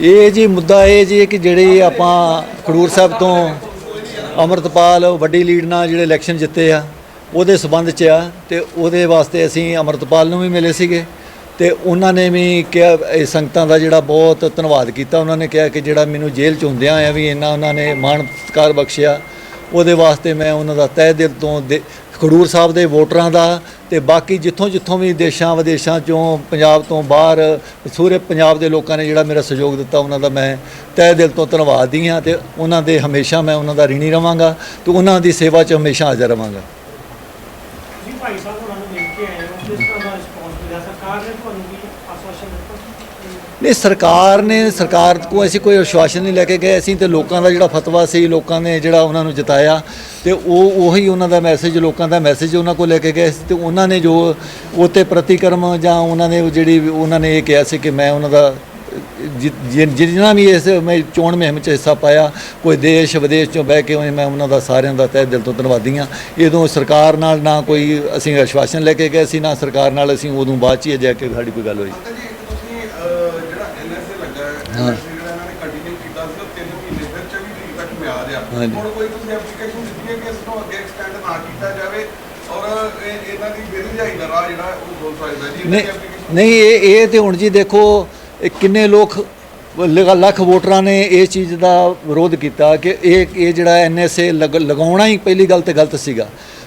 ਇਹ ਜੀ ਮੁੱਦਾ ਇਹ ਜੀ ਕਿ ਜਿਹੜੇ ਆਪਾਂ ਖਡੂਰ ਸਾਹਿਬ ਤੋਂ ਅਮਰਤਪਾਲ, ਵੱਡੀ ਲੀਡ ਨਾਲ ਜਿਹੜੇ ਇਲੈਕਸ਼ਨ ਜਿੱਤੇ ਆ, ਉਹਦੇ ਸਬੰਧ 'ਚ ਆ ਤੇ ਉਹਦੇ ਵਾਸਤੇ ਅਸੀਂ ਅਮਰਤਪਾਲ ਨੂੰ ਵੀ ਮਿਲੇ ਸੀਗੇ ਤੇ ਉਹਨਾਂ ਨੇ ਵੀ ਕਿਹਾ, ਇਹ ਸੰਗਤਾਂ ਦਾ ਜਿਹੜਾ ਬਹੁਤ ਧੰਨਵਾਦ ਕੀਤਾ। ਉਹਨਾਂ ਨੇ ਕਿਹਾ ਕਿ ਜਿਹੜਾ ਮੈਨੂੰ ਜੇਲ੍ਹ 'ਚ ਹੁੰਦਿਆਂ ਆਇਆ ਵੀ ਇੰਨਾ ਉਹਨਾਂ ਨੇ ਮਾਣ ਸਤਿਕਾਰ ਬਖਸ਼ਿਆ, ਉਹਦੇ ਵਾਸਤੇ ਮੈਂ ਉਹਨਾਂ ਦਾ ਤਹਿ ਦਿਲ ਤੋਂ ਦੇ- ਖਡੂਰ ਸਾਹਿਬ ਦੇ ਵੋਟਰਾਂ ਦਾ ਤੇ ਬਾਕੀ ਜਿੱਥੋਂ ਜਿੱਥੋਂ ਵੀ ਦੇਸ਼ਾਂ ਵਿਦੇਸ਼ਾਂ ਚੋਂ ਪੰਜਾਬ ਤੋਂ ਬਾਹਰ ਸੂਰੇ ਪੰਜਾਬ ਦੇ ਲੋਕਾਂ ਨੇ ਜਿਹੜਾ ਮੇਰਾ ਸਹਿਯੋਗ ਦਿੱਤਾ, ਉਹਨਾਂ ਦਾ ਮੈਂ ਤਹਿ ਦਿਲ ਤੋਂ ਧੰਨਵਾਦੀ ਹਾਂ ਤੇ ਉਹਨਾਂ ਦੇ ਹਮੇਸ਼ਾ ਮੈਂ ਉਹਨਾਂ ਦਾ ਰਿਣੀ ਰਵਾਂਗਾ ਤੇ ਉਹਨਾਂ ਦੀ ਸੇਵਾ 'ਚ ਹਮੇਸ਼ਾ ਹਾਜ਼ਰ ਰਵਾਂਗਾ। ਨਹੀਂ, ਸਰਕਾਰ ਨੇ, ਸਰਕਾਰ ਕੋ ਅਸੀਂ ਕੋਈ ਅਸ਼ਵਾਸਨ ਨਹੀਂ ਲੈ ਕੇ ਗਏ। ਅਸੀਂ ਤੇ ਲੋਕਾਂ ਦਾ ਜਿਹੜਾ ਫਤਵਾ ਸੀ, ਲੋਕਾਂ ਨੇ ਜਿਹੜਾ ਉਹਨਾਂ ਨੂੰ ਜਿਤਾਇਆ ਤੇ ਉਹ ਉਹੀ ਉਹਨਾਂ ਦਾ ਮੈਸੇਜ ਲੋਕਾਂ ਦਾ ਮੈਸੇਜ ਉਹਨਾਂ ਕੋਲ ਲੈ ਕੇ ਗਏ ਸੀ ਤੇ ਉਹਨਾਂ ਨੇ ਜੋ ਉਹ ਤੇ ਪ੍ਰਤੀਕਰਮ ਜਾਂ ਉਹਨਾਂ ਨੇ ਜਿਹੜੀ ਉਹਨਾਂ ਨੇ ਇਹ ਕਿਹਾ ਸੀ ਕਿ ਮੈਂ ਉਹਨਾਂ ਦਾ, ਜਿ- ਜਿ- ਵੀ ਇਸ ਮੈਂ ਚੋਣ ਮੁਹਿੰਮ 'ਚ ਹਿੱਸਾ ਪਾਇਆ, ਕੋਈ ਦੇਸ਼ ਵਿਦੇਸ਼ ਚੋਂ ਬਹਿ ਕੇ ਉਹਨੇ ਮੈਂ ਉਹਨਾਂ ਦਾ ਸਾਰਿਆਂ ਦਾ ਤਹਿ ਦਿਲ ਤੋਂ ਧੰਨਵਾਦੀ ਹਾਂ। ਇਦੋਂ ਸਰਕਾਰ ਨਾਲ ਨਾ ਕੋਈ ਅਸੀਂ ਅਸ਼ਵਾਸਨ ਲੈ ਕੇ ਗਏ ਸੀ, ਨਾ ਸਰਕਾਰ ਨਾਲ ਅਸੀਂ ਉਦੋਂ ਬਾਅਦ 'ਚ ਹੀ ਜਾ ਕੇ ਸਾਡੀ ਕੋਈ ਗੱਲ ਹੋਈ ਅੰਕਲ ਜੀ ਇੱਕ ਤੁਸੀਂ ਅਹ, ਜਿਹੜਾ ਐਨਐਸਏ ਲੱਗਾ ਹੈ ਹਾਂ। NSA ਜਿਹੜਾ ਇਹਨਾਂ ਨੇ ਕੰਟੀਨਿਊ ਕੀਤਾ ਸੀ ਉਹ 3 ਮਹੀਨੇ ਫਿਰ 24 ਤਰੀਕ ਤੱਕ ਮਿਆਦ ਆ ਹਾਂਜੀ। ਹੁਣ ਕੋਈ ਤੁਸੀਂ ਐਪਲੀਕੇਸ਼ਨ ਦਿੱਤੀ ਹੈ ਕਿ ਇਸ ਨੂੰ ਅੱਗੇ ਐਕਸਟੈਂਡ ਨਾ ਕੀਤਾ ਜਾਵੇ ਔਰ ਇਹ- ਇਹਨਾਂ ਦੀ ਬੇਰੁਜ਼ਗਾਰੀ ਦਾ ਰਾਹ ਜਿਹੜਾ ਉਹ ਖੋਲ ਸਕਦਾ ਜੀ ਇਹਨਾਂ ਨਹੀਂ ਇਹ ਇਹ ਤੇ ਹੁਣ ਜੀ ਦੇਖੋ ਇਹ ਕਿੰਨੇ ਲੋਕ ਲ- ਲੱਖ ਵੋਟਰਾਂ ਨੇ ਇਹ ਚੀਜ਼ ਦਾ ਵਿਰੋਧ ਕੀਤਾ ਕਿ ਇਹ ਇਹ ਜਿਹੜਾ ਐਨਐਸਏ ਲਗਾਉਣਾ ਹੀ ਪਹਿਲੀ ਗੱਲ ਤੇ ਗਲਤ ਸੀਗਾ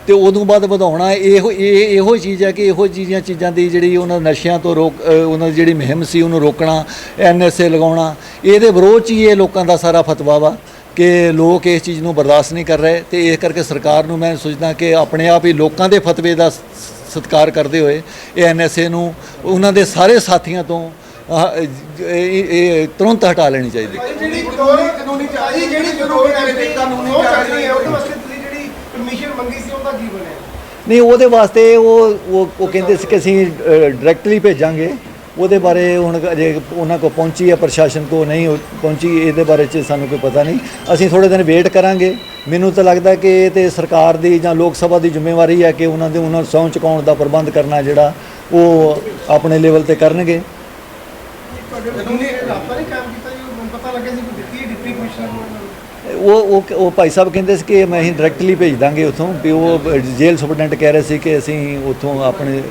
ਤੇ ਉਦੋਂ ਬਾਅਦ ਵਧਾਉਣਾ ਇਹੋ ਇਹ ਇਹੋ ਚੀਜ਼ ਹੈ ਕਿ ਇਹੋ ਜਿਹੀਆਂ ਚੀਜ਼ਾਂ ਦੀ ਜਿਹੜੀ ਉਹਨਾਂ ਨਸ਼ਿਆਂ ਤੋਂ ਰੋਕ ਉਹਨਾਂ ਦੀ ਜਿਹੜੀ ਮੁਹਿੰਮ ਸੀ ਉਹਨੂੰ ਰੋਕਣਾ ਐਨਐਸਏ ਲਗਾਉਣਾ ਇਹਦੇ ਵਿਰੋਧ 'ਚ ਹੀ ਇਹ ਲੋਕਾਂ ਦਾ ਸਾਰਾ ਫਤਵਾ ਵਾ ਕਿ ਲੋਕ ਇਸ ਚੀਜ਼ ਨੂੰ ਬਰਦਾਸ਼ਤ ਨਹੀਂ ਕਰ ਰਹੇ ਤੇ ਇਸ ਕਰਕੇ ਸਰਕਾਰ ਨੂੰ ਮੈਂ ਸੋਚਦਾ ਕਿ ਆਪਣੇ ਆਪ ਹੀ ਲੋਕਾਂ ਦੇ ਫਤਵੇ ਦਾ ਸਤਿਕਾਰ ਕਰਦੇ ਹੋਏ ਇਹ ਐਨਐਸਏ ਨੂੰ ਉਹਨਾਂ ਦੇ ਸਾਰੇ ਸਾਥੀਆਂ ਤੋਂ ਇਹ ਤੁਰੰਤ ਹਟਾ ਲੈਣੀ ਚਾਹੀਦੀ ਜਿਹੜੀ ਕਾਨੂੰਨੀ ਕਾਨੂੰਨੀ ਜਿਹੜੀ ਜਦੋਂ ਕਾਨੂੰਨੀ ਕਾਨੂੰਨੀ ਚਾਹੀ ਹੈ ਉਹਦੇ ਵਾਸਤੇ ਪਰਮਿਸ਼ਨ ਮੰਗੀ ਸੀ ਉਹਦਾ ਕੀ ਬਣਿਆ? ਨਹੀਂ ਉਹਦੇ ਵਾਸਤੇ ਉਹ ਉਹ ਉਹ ਕਹਿੰਦੇ ਸੀ ਕਿ ਅਸੀਂ ਡਾਇਰੈਕਟਲੀ ਭੇਜਾਂਗੇ। ਉਹਦੇ ਬਾਰੇ ਹੁਣ ਅਜੇ ਉਹਨਾਂ ਕੋ ਪਹੁੰਚੀ ਹੈ ਪ੍ਰਸ਼ਾਸਨ ਕੋ ਨਹੀਂ ਉਹ ਪਹੁੰਚੀ ਇਹਦੇ ਬਾਰੇ ਚ ਸਾਨੂੰ ਕੋਈ ਪਤਾ ਨਹੀਂ। ਅਸੀਂ ਥੋੜੇ ਦਿਨ ਵੇਟ ਕਰਾਂਗੇ। ਮੈਨੂੰ ਤਾਂ ਲੱਗਦਾ ਕਿ ਇਹ ਤੇ ਸਰਕਾਰ ਦੀ ਜਾਂ ਲੋਕ ਸਭਾ ਦੀ ਜ਼ਿੰਮੇਵਾਰੀ ਹੈ ਕਿ ਉਹਨਾਂ ਦੇ ਉਹਨਾਂ ਨੂੰ ਸਹੁੰ ਚੁਕਾਉਣ ਦਾ ਪ੍ਰਬੰਧ ਕਰਨਾ ਜਿਹੜਾ ਉਹ ਆਪਣੇ ਲੈਵਲ ਤੇ ਕਰਨਗੇ। ਤੁਹਾਡੇ ਨਹੀਂ ਮੈਨੂੰ ਪਤਾ ਲੱਗਿਆ ਸੀ ਕੋਈ ਦਿੱਤੀ ਡਿਪਟੀ ਕਮਿਸ਼ਨਰ ਨੂੰ ਉਹਨਾਂ ਨੂੰ। ਉਹ ਉਹ ਉਹ ਭਾਈ ਸਾਹਿਬ ਕਹਿੰਦੇ ਸੀ ਕਿ ਮੈਂ ਅਸੀਂ ਡਾਇਰੈਕਟਲੀ ਭੇਜ ਦਾਂਗੇ ਉਥੋਂ ਵੀ ਉਹ ਜੇਲ੍ਹ ਸੁਪਰਡੈਂਟ ਕਹਿ ਰਹੇ ਸੀ ਕਿ ਅਸੀਂ ਉਥੋਂ ਆਪਣੇ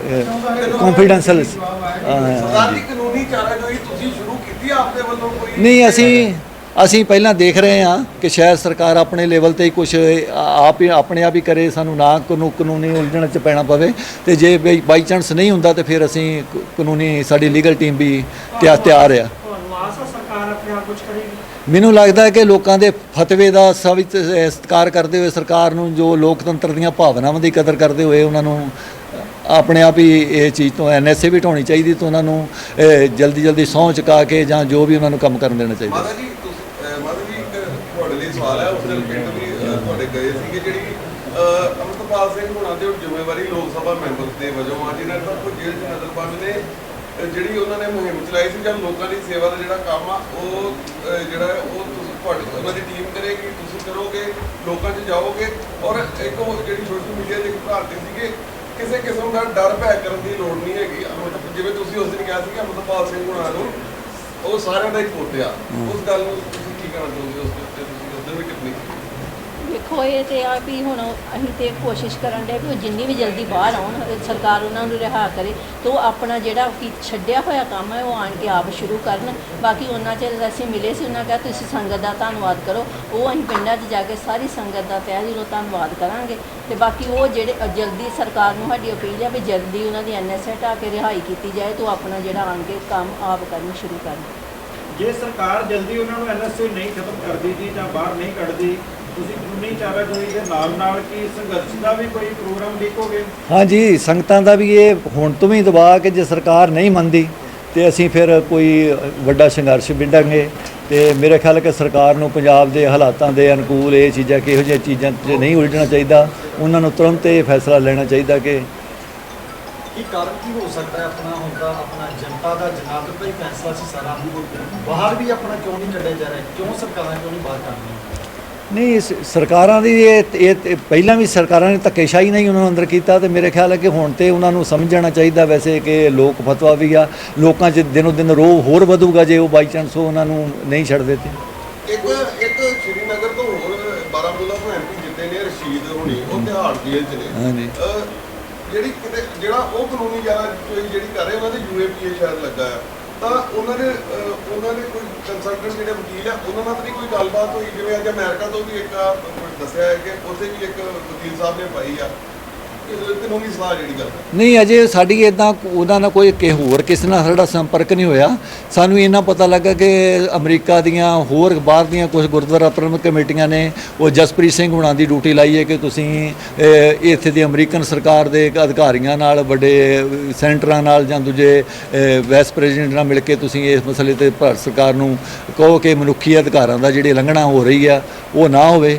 ਕੰਫੀਡੈਂਸ਼ੀਅਲ ਸਰਕਾਰ ਦੀ ਕਾਨੂੰਨੀ ਚਾਰਾਜੋਈ ਤੁਸੀਂ ਸ਼ੁਰੂ ਕੀਤੀ ਆ ਆਪਦੇ ਵੱਲੋਂ ਕੋਈ? ਨਹੀਂ ਅਸੀਂ ਅਸੀਂ ਪਹਿਲਾਂ ਦੇਖ ਰਹੇ ਹਾਂ ਕਿ ਸ਼ਾਇਦ ਸਰਕਾਰ ਆਪਣੇ ਲੈਵਲ ਤੇ ਹੀ ਕੁਝ ਆਪ ਹੀ ਆਪਣੇ ਆਪ ਹੀ ਕਰੇ ਸਾਨੂੰ ਨਾ ਕਾਨੂੰ ਕਾਨੂੰਨੀ ਉਲਝਣ ਚ ਪੈਣਾ ਪਵੇ। ਤੇ ਜੇ ਬਾਈ ਚਾਂਸ ਨਹੀਂ ਹੁੰਦਾ ਤੇ ਫਿਰ ਅਸੀਂ ਕਾਨੂੰਨੀ ਸਾਡੀ ਲੀਗਲ ਟੀਮ ਵੀ ਤਿਆਰ ਤਿਆਰ ਆ ਤੁਹਾਨੂੰ ਆਸ ਹੈ ਸਰਕਾਰ ਆਪਣੇ ਆਪ ਕੁਝ ਕਰੇਗੀ ਮੈਨੂੰ ਲੱਗਦਾ ਹੈ ਕਿ ਲੋਕਾਂ ਦੇ ਫਤਵੇ ਦਾ ਸਵਿਤ ਸਤਿਕਾਰ ਕਰਦੇ ਹੋਏ ਸਰਕਾਰ ਨੂੰ ਜੋ ਲੋਕਤੰਤਰ ਦੀਆਂ ਭਾਵਨਾਵਾਂ ਦੀ ਕਦਰ ਕਰਦੇ ਹੋਏ ਉਹਨਾਂ ਨੂੰ ਆਪਣੇ ਆਪ ਹੀ ਇਹ ਚੀਜ਼ ਤੋਂ ਐਨਐਸਏ ਵੀ ਢਾਉਣੀ ਚਾਹੀਦੀ ਤੇ ਉਹਨਾਂ ਨੂੰ ਜਲਦੀ ਜਲਦੀ ਸਹੁੰ ਚੁਕਾ ਕੇ ਜਾਂ ਜੋ ਵੀ ਉਹਨਾਂ ਨੂੰ ਕੰਮ ਕਰਨ ਦੇਣਾ ਚਾਹੀਦਾ। ਮਾਤਾ ਜੀ ਮਾਤਾ ਜੀ ਤੁਹਾਡੇ ਲਈ ਸਵਾਲ ਹੈ ਉਸ ਦਿਨ ਪਿੰਡ ਵੀ ਤੁਹਾਡੇ ਗਏ ਸੀਗੇ ਜਿਹੜੀ ਅਹ, ਸਿੰਘ ਹੁਣਾਂ ਦੀ ਜ਼ਿੰਮੇਵਾਰੀ ਲੋਕ ਸਭਾ ਮੈਂਬਰ ਦੇ ਵਜੋਂ ਆ ਜਿਨ੍ਹਾਂ ਦਾ ਕੋਈ ਜੇਲ੍ਹ 'ਚ ਨਜ਼ਰਬੰਦ ਨੇ ਅਹ, ਜਿਹੜੀ ਉਹਨਾਂ ਨੇ ਮੁਹਿੰਮ ਚਲਾਈ ਸੀ ਜਦ ਲੋਕਾਂ ਦੀ ਸੇਵਾ ਦਾ ਜਿਹੜਾ ਕੰਮ ਆ ਉਹ ਜਿਹੜਾ ਉਹ ਤੁਸੀਂ ਤੁਹਾਡੀ ਉਹਨਾਂ ਦੀ ਟੀਮ ਕਰੇਗੀ ਤੁਸੀਂ ਕਰੋਗੇ ਲੋਕਾਂ 'ਚ ਜਾਓਗੇ। ਔਰ ਇੱਕ ਉਹ ਜਿਹੜੀ ਸੋਸ਼ਲ ਮੀਡੀਆ ਦੇ ਭਾਰਤੀ ਸੀਗੇ ਕਿਸੇ ਕਿਸਮ ਦਾ ਡਰ ਭੈ ਕਰਨ ਦੀ ਲੋੜ ਨਹੀਂ ਹੈਗੀ। ਮਤਲਬ ਜਿਵੇਂ ਤੁਸੀਂ ਉਸ ਦਿਨ ਕਿਹਾ ਸੀ ਕਿ ਅੰਮ੍ਰਿਤਪਾਲ ਸਿੰਘ ਹੁਣਾਂ ਨੂੰ ਉਹ ਸਾਰਿਆਂ ਦਾ ਹੀ ਪੁੱਤ ਆ। ਉਸ ਗੱਲ ਨੂੰ ਤੁਸੀਂ ਕੀ ਕਹਿਣਾ ਚਾਹੁੰਦੇ ਹੋ ਉਸ ਦੇ ਉੱਤੇ ਤੁਸੀਂ ਉਸ ਦਿਨ ਵੀ ਟਿੱਪਣੀ ਵੇਖੋ ਇਹ ਤੇ ਆ ਵੀ ਹੁਣ ਅਸੀਂ ਤੇ ਕੋਸ਼ਿਸ਼ ਕਰਨ ਦੇ ਵੀ ਉਹ ਜਿੰਨੀ ਵੀ ਜਲਦੀ ਬਾਹਰ ਆਉਣ, ਸਰਕਾਰ ਉਹਨਾਂ ਨੂੰ ਰਿਹਾ ਕਰੇ ਤੇ ਉਹ ਆਪਣਾ ਜਿਹੜਾ ਕੀ ਛੱਡਿਆ ਹੋਇਆ ਕੰਮ ਹੈ, ਉਹ ਆਣ ਕੇ ਆਪ ਸ਼ੁਰੂ ਕਰਨ। ਬਾਕੀ ਉਹਨਾਂ 'ਚ ਅਸੀਂ ਮਿਲੇ ਸੀ, ਉਹਨਾਂ ਕਿਹਾ ਤੁਸੀਂ ਸੰਗਤ ਦਾ ਧੰਨਵਾਦ ਕਰੋ। ਉਹ ਅਸੀਂ ਪਿੰਡਾਂ 'ਚ ਜਾ ਕੇ ਸਾਰੀ ਸੰਗਤ ਦਾ ਤਹਿ ਦਿਲੋਂ ਧੰਨਵਾਦ ਕਰਾਂਗੇ। ਤੇ ਬਾਕੀ ਉਹ ਜਿਹੜੇ ਜਲਦੀ ਸਰਕਾਰ ਨੂੰ ਸਾਡੀ ਅਪੀਲ ਹੈ ਵੀ ਜਲਦੀ ਉਹਨਾਂ ਦੀ ਐਨਐਸਏ ਹਟਾ ਕੇ ਰਿਹਾਈ ਕੀਤੀ ਜਾਏ ਤੇ ਉਹ ਆਪਣਾ ਜਿਹੜਾ ਆਣ ਕੇ ਕੰਮ ਆਪ ਕਰਨ ਸ਼ੁਰੂ ਕਰਨ। ਜੇ ਸਰਕਾਰ ਜਲਦੀ ਉਹਨਾਂ ਨੂੰ ਐਨਐਸਏ ਨਹੀਂ ਖਤਮ ਕਰਦੀ ਜੀ ਜਾਂ ਬਾਹਰ ਨਹੀਂ ਕੱਢਦੀ ਤੁਸੀਂ ਕਾਨੂੰਨੀ ਚਾਰਾਜੋਈ ਦੇ ਨਾਲ ਨਾਲ ਕੀ ਸੰਘਰਸ਼ ਦਾ ਵੀ ਕੋਈ ਪ੍ਰੋਗਰਾਮ ਲਿਖੋਗੇ ਹਾਂਜੀ ਸੰਗਤਾਂ ਦਾ ਵੀ ਇਹ ਹੁਣ ਤੋਂ ਵੀ ਦਬਾਅ ਕਿ ਜੇ ਸਰਕਾਰ ਨਹੀਂ ਮੰਨਦੀ ਤੇ ਅਸੀਂ ਫਿਰ ਕੋਈ ਵੱਡਾ ਸੰਘਰਸ਼ ਵਿੱਢਾਂਗੇ। ਤੇ ਮੇਰੇ ਖਿਆਲ ਕਿ ਸਰਕਾਰ ਨੂੰ ਪੰਜਾਬ ਦੇ ਹਾਲਾਤਾਂ ਦੇ ਅਨੁਕੂਲ ਇਹ ਚੀਜ਼ਾਂ ਕਿ ਇਹੋ ਜਿਹੀਆਂ ਚੀਜ਼ਾਂ 'ਚ ਨਹੀਂ ਉਲਝਣਾ ਚਾਹੀਦਾ ਉਹਨਾਂ ਨੂੰ ਤੁਰੰਤ ਇਹ ਫੈਸਲਾ ਲੈਣਾ ਚਾਹੀਦਾ ਕਿ ਕੀ ਕਾਰਨ ਕੀ ਹੋ ਸਕਦਾ ਹੈ ਆਪਣਾ ਹੁੰਦਾ ਆਪਣਾ ਜਨਤਾ ਦਾ ਜਨਾਦਤ ਦਾ ਹੀ ਫੈਸਲਾ ਸੀ ਸਾਰਾ। ਬਾਹਰ ਵੀ ਆਪਣਾ ਕਿਉਂ ਨਹੀਂ ਕੱਢਿਆ ਜਾ ਰਿਹਾ? ਕਿਉਂ ਸਰਕਾਰਾਂ ਕਿਉਂ ਨਹੀਂ ਬਾਹਰ ਕਰ ਰਹੀਆਂ? ਨਹੀਂ ਇਸ ਸਰਕਾਰਾਂ ਦੀ ਇਹ ਇਹ ਪਹਿਲਾਂ ਵੀ ਸਰਕਾਰਾਂ ਨੇ ਧੱਕੇਸ਼ਾਹੀ ਨਹੀਂ ਉਹਨਾਂ ਨੂੰ ਅੰਦਰ ਕੀਤਾ ਤੇ ਮੇਰੇ ਖਿਆਲ ਹੈ ਕਿ ਹੁਣ ਤੇ ਉਹਨਾਂ ਨੂੰ ਸਮਝਣਾ ਚਾਹੀਦਾ ਵੈਸੇ ਕਿ ਲੋਕ ਫਤਵਾ ਵੀ ਆ ਲੋਕਾਂ 'ਚ ਦਿਨੋ ਦਿਨ ਰੋਹ ਹੋਰ ਵਧੂਗਾ ਜੇ ਉਹ ਬਾਈ ਚਾਂਸ ਉਹਨਾਂ ਨੂੰ ਨਹੀਂ ਛੱਡਦੇ ਤੇ ਇੱਕ ਇੱਕ ਸ਼੍ਰੀਨਗਰ ਤੋਂ ਹੋਰ ਬਾਰਾਮੂਲਾ ਤੋਂ ਐਮਪੀ ਜਿੱਤੇ ਨੇ ਰਸ਼ੀਦ ਹੋਣੀ ਉਹ ਤਿਹਾੜ ਜੇਲ੍ਹ ਚ ਨੇ। ਹਾਂਜੀ। ਜਿਹੜੀ ਕਿਤੇ ਜਿਹੜਾ ਉਹ ਕਾਨੂੰਨੀ ਜਾਰਾ ਜਿਹੜੀ ਕਰ ਰਹੇ ਉਹਨਾਂ ਦੇ ਯੂਏਪੀਏ ਸ਼ਾਇਦ ਲੱਗਾ ਹੈ ਤਾਂ ਉਹਨਾਂ ਨੇ ਉਹਨਾਂ ਨੇ ਕੋਈ ਕੰਸਲਟੈਂਟ ਜਿਹੜੇ ਵਕੀਲ ਆ, ਉਹਨਾਂ ਨਾਲ ਤਾਂ ਨਹੀਂ ਕੋਈ ਗੱਲਬਾਤ ਹੋਈ? ਜਿਵੇਂ ਅੱਜ ਅਮਰੀਕਾ ਤੋਂ ਵੀ ਇੱਕ ਦੱਸਿਆ ਹੈ ਕਿ ਉੱਥੇ ਵੀ ਇੱਕ ਵਕੀਲ ਸਾਹਿਬ ਨੇ ਪਾਈ ਆ। ਕਾਨੂੰਨੀ ਸਲਾਹ ਜਿਹੜੀ ਗੱਲ ਨਹੀਂ, ਅਜੇ ਸਾਡੀ ਇਦਾਂ ਉਹਨਾਂ ਨਾਲ ਕੋਈ ਕਿ ਹੋਰ ਕਿਸੇ ਨਾਲ ਸਾਡਾ ਸੰਪਰਕ ਨਹੀਂ ਹੋਇਆ। ਸਾਨੂੰ ਇਹਨਾਂ ਪਤਾ ਲੱਗਾ ਕਿ ਅਮਰੀਕਾ ਦੀਆਂ ਹੋਰ ਬਾਹਰ ਦੀਆਂ ਕੁਝ ਗੁਰਦੁਆਰਾ ਪ੍ਰਬੰਧਕ ਕਮੇਟੀਆਂ ਨੇ, ਉਹ ਜਸਪ੍ਰੀਤ ਸਿੰਘ ਹੁਣਾਂ ਦੀ ਡਿਊਟੀ ਲਾਈ ਹੈ ਕਿ ਤੁਸੀਂ ਇੱਥੇ ਦੀ ਅਮਰੀਕਨ ਸਰਕਾਰ ਦੇ ਅਧਿਕਾਰੀਆਂ ਨਾਲ, ਵੱਡੇ ਸੈਂਟਰਾਂ ਨਾਲ ਜਾਂ ਦੂਜੇ ਵਾਈਸ ਪ੍ਰੈਜ਼ੀਡੈਂਟ ਨਾਲ ਮਿਲ ਕੇ ਤੁਸੀਂ ਇਸ ਮਸਲੇ ਤੇ ਭਾਰਤ ਸਰਕਾਰ ਨੂੰ ਕਹੋ ਕਿ ਮਨੁੱਖੀ ਅਧਿਕਾਰਾਂ ਦਾ ਜਿਹੜੀ ਉਲੰਘਣਾ ਹੋ ਰਹੀ ਆ, ਉਹ ਨਾ ਹੋਵੇ।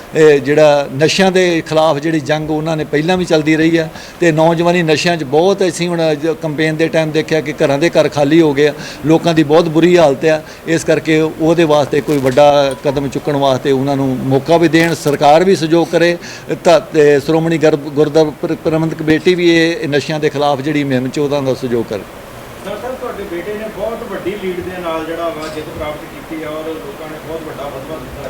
ਜਿਹੜਾ ਨਸ਼ਿਆਂ ਦੇ ਖਿਲਾਫ ਜਿਹੜੀ ਜੰਗ ਉਹਨਾਂ ਨੇ ਪਹਿਲਾਂ ਵੀ ਚੱਲਦੀ ਰਹੀ ਆ ਤੇ ਨੌਜਵਾਨੀ ਨਸ਼ਿਆਂ 'ਚ ਬਹੁਤ ਅਸੀਂ ਹੁਣ ਕੰਪੇਨ ਦੇ ਟਾਈਮ ਦੇਖਿਆ ਕਿ ਘਰਾਂ ਦੇ ਘਰ ਖਾਲੀ ਹੋ ਗਏ ਆ, ਲੋਕਾਂ ਦੀ ਬਹੁਤ ਬੁਰੀ ਹਾਲਤ ਆ, ਇਸ ਕਰਕੇ ਉਹਦੇ ਵਾਸਤੇ ਕੋਈ ਵੱਡਾ ਕਦਮ ਚੁੱਕਣ ਵਾਸਤੇ ਉਹਨਾਂ ਨੂੰ ਮੌਕਾ ਵੀ ਦੇਣ, ਸਰਕਾਰ ਵੀ ਸਹਿਯੋਗ ਕਰੇ, ਤਾਂ ਸ਼੍ਰੋਮਣੀ ਗਰ- ਗੁਰਦੁਆਰਾ ਪ੍ਰਬੰਧਕ ਕਮੇਟੀ ਵੀ ਇਹ ਨਸ਼ਿਆਂ ਦੇ ਖਿਲਾਫ ਜਿਹੜੀ ਮੁਹਿੰਮ 'ਚ ਉਹਦਾ ਦਾ ਸਹਿਯੋਗ ਕਰੇ। ਸਰ ਤੁਹਾਡੇ ਬੇਟੇ ਨੇ ਬਹੁਤ ਵੱਡੀ ਲੀਡ ਦੇ ਨਾਲ ਜਿਹੜਾ ਵਾ ਜਿੱਤ ਪ੍ਰਾਪਤ ਕੀਤੀ ਆ ਔਰ ਲੋਕਾਂ ਨੇ ਬਹੁਤ ਵੱਡਾ ਫਤਵਾ ਦਿੱਤਾ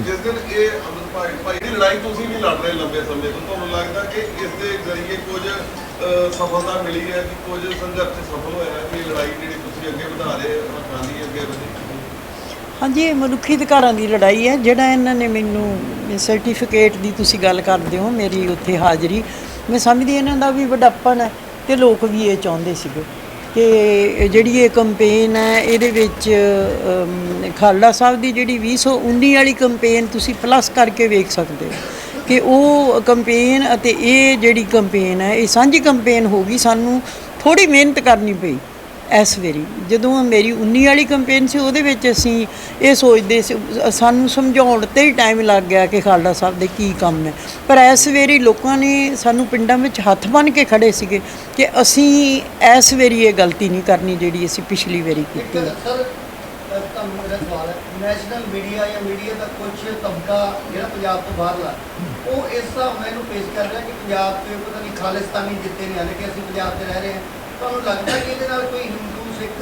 ਜਿਸ ਦਿਨ ਇਹ ਭਾਈ ਭਾਈ ਦੀ ਲੜਾਈ ਤੁਸੀਂ ਵੀ ਲੜ ਰਹੇ ਲੰਬੇ ਸਮੇਂ ਤੋਂ, ਤੁਹਾਨੂੰ ਲੱਗਦਾ ਕਿ ਇਸ ਦੇ ਜ਼ਰੀਏ ਕੁਝ ਸਫਲਤਾ ਮਿਲੀ ਹੈ ਕਿ ਕੁਝ ਸੰਘਰਸ਼ ਸਫਲ ਹੋਇਆ ਹੈ ਕਿ ਲੜਾਈ ਜਿਹੜੀ ਤੁਸੀਂ ਅੱਗੇ ਵਧਾ ਰਹੇ ਹੋ ਰੱਖਾਂ ਅੱਗੇ ਵਧੀ? ਹਾਂਜੀ ਮਨੁੱਖੀ ਅਧਿਕਾਰਾਂ ਦੀ ਲੜਾਈ ਹੈ, ਜਿਹੜਾ ਇਹਨਾਂ ਨੇ ਮੈਨੂੰ ਸਰਟੀਫਿਕੇਟ ਦੀ ਤੁਸੀਂ ਗੱਲ ਕਰਦੇ ਹੋ, ਮੇਰੀ ਉੱਥੇ ਹਾਜ਼ਰੀ, ਮੈਂ ਸਮਝਦੀ ਇਹਨਾਂ ਦਾ ਵੀ ਵੱਡਾਪਣ ਹੈ ਤੇ ਲੋਕ ਵੀ ਇਹ ਚਾਹੁੰਦੇ ਸੀਗੇ। ਕਿ ਜਿਹੜੀ ਇਹ ਕੰਪੇਨ ਹੈ, ਇਹਦੇ ਵਿੱਚ ਖਾਲੜਾ ਸਾਹਿਬ ਦੀ ਜਿਹੜੀ 2019 ਵਾਲੀ ਕੰਪੇਨ ਤੁਸੀਂ ਪਲੱਸ ਕਰਕੇ ਵੇਖ ਸਕਦੇ ਹੋ ਕਿ ਉਹ ਕੰਪੇਨ ਅਤੇ ਇਹ ਜਿਹੜੀ ਕੰਪੇਨ ਹੈ, ਇਹ ਸਾਂਝੀ ਕੰਪੇਨ ਹੋ ਗਈ, ਸਾਨੂੰ ਥੋੜੀ ਮਿਹਨਤ ਕਰਨੀ ਪਈ। ਇਸ ਵਾਰੀ। ਜਦੋਂ ਮੇਰੀ 19 ਵਾਲੀ ਕੰਪੇਨ ਸੀ ਉਹਦੇ ਵਿੱਚ ਅਸੀਂ ਇਹ ਸੋਚਦੇ ਸੀ ਸਾਨੂੰ ਸਮਝਾਉਣ ਤੇ ਹੀ ਟਾਈਮ ਲੱਗ ਗਿਆ ਕਿ ਖਾਲੜਾ ਸਾਹਿਬ ਦੇ ਕੀ ਕੰਮ ਹੈ ਪਰ ਇਸ ਵਾਰੀ ਲੋਕਾਂ ਨੇ ਸਾਨੂੰ ਪਿੰਡਾਂ ਵਿੱਚ ਹੱਥ ਬੰਨ੍ਹ ਕੇ ਖੜੇ ਸੀਗੇ ਕਿ ਅਸੀਂ ਇਸ ਵਾਰੀ ਇਹ ਗਲਤੀ ਨਹੀਂ ਕਰਨੀ ਜਿਹੜੀ ਅਸੀਂ ਪਿਛਲੀ ਵਾਰੀ ਕੀਤੀ। ਹੈ ਸਰ ਤੁਹਾਨੂੰ ਮੇਰਾ ਸਵਾਲ ਹੈ ਨੈਸ਼ਨਲ ਮੀਡੀਆ ਜਾਂ ਮੀਡੀਆ ਦਾ ਕੁਝ ਤਬਕਾ ਜਿਹੜਾ ਪੰਜਾਬ ਤੋਂ ਬਾਹਰਲਾ ਉਹ ਇਸ ਹਿਸਾਬ ਨਾਲ ਇਹਨੂੰ ਪੇਸ਼ ਕਰ ਰਿਹਾ ਕਿ ਪੰਜਾਬ 'ਚ ਪਤਾ ਨਹੀਂ ਖਾਲਿਸਤਾਨੀ ਜਿੱਤੇ ਨਹੀਂ ਹਾਲੇ ਕਿ ਅਸੀਂ ਪੰਜਾਬ 'ਚ ਰਹਿ ਰਹੇ ਹਾਂ। ਤੁਹਾਨੂੰ ਲੱਗਦਾ ਕਿ ਇਹਦੇ ਨਾਲ ਕੋਈ ਹਿੰਦੂ ਸਿੱਖ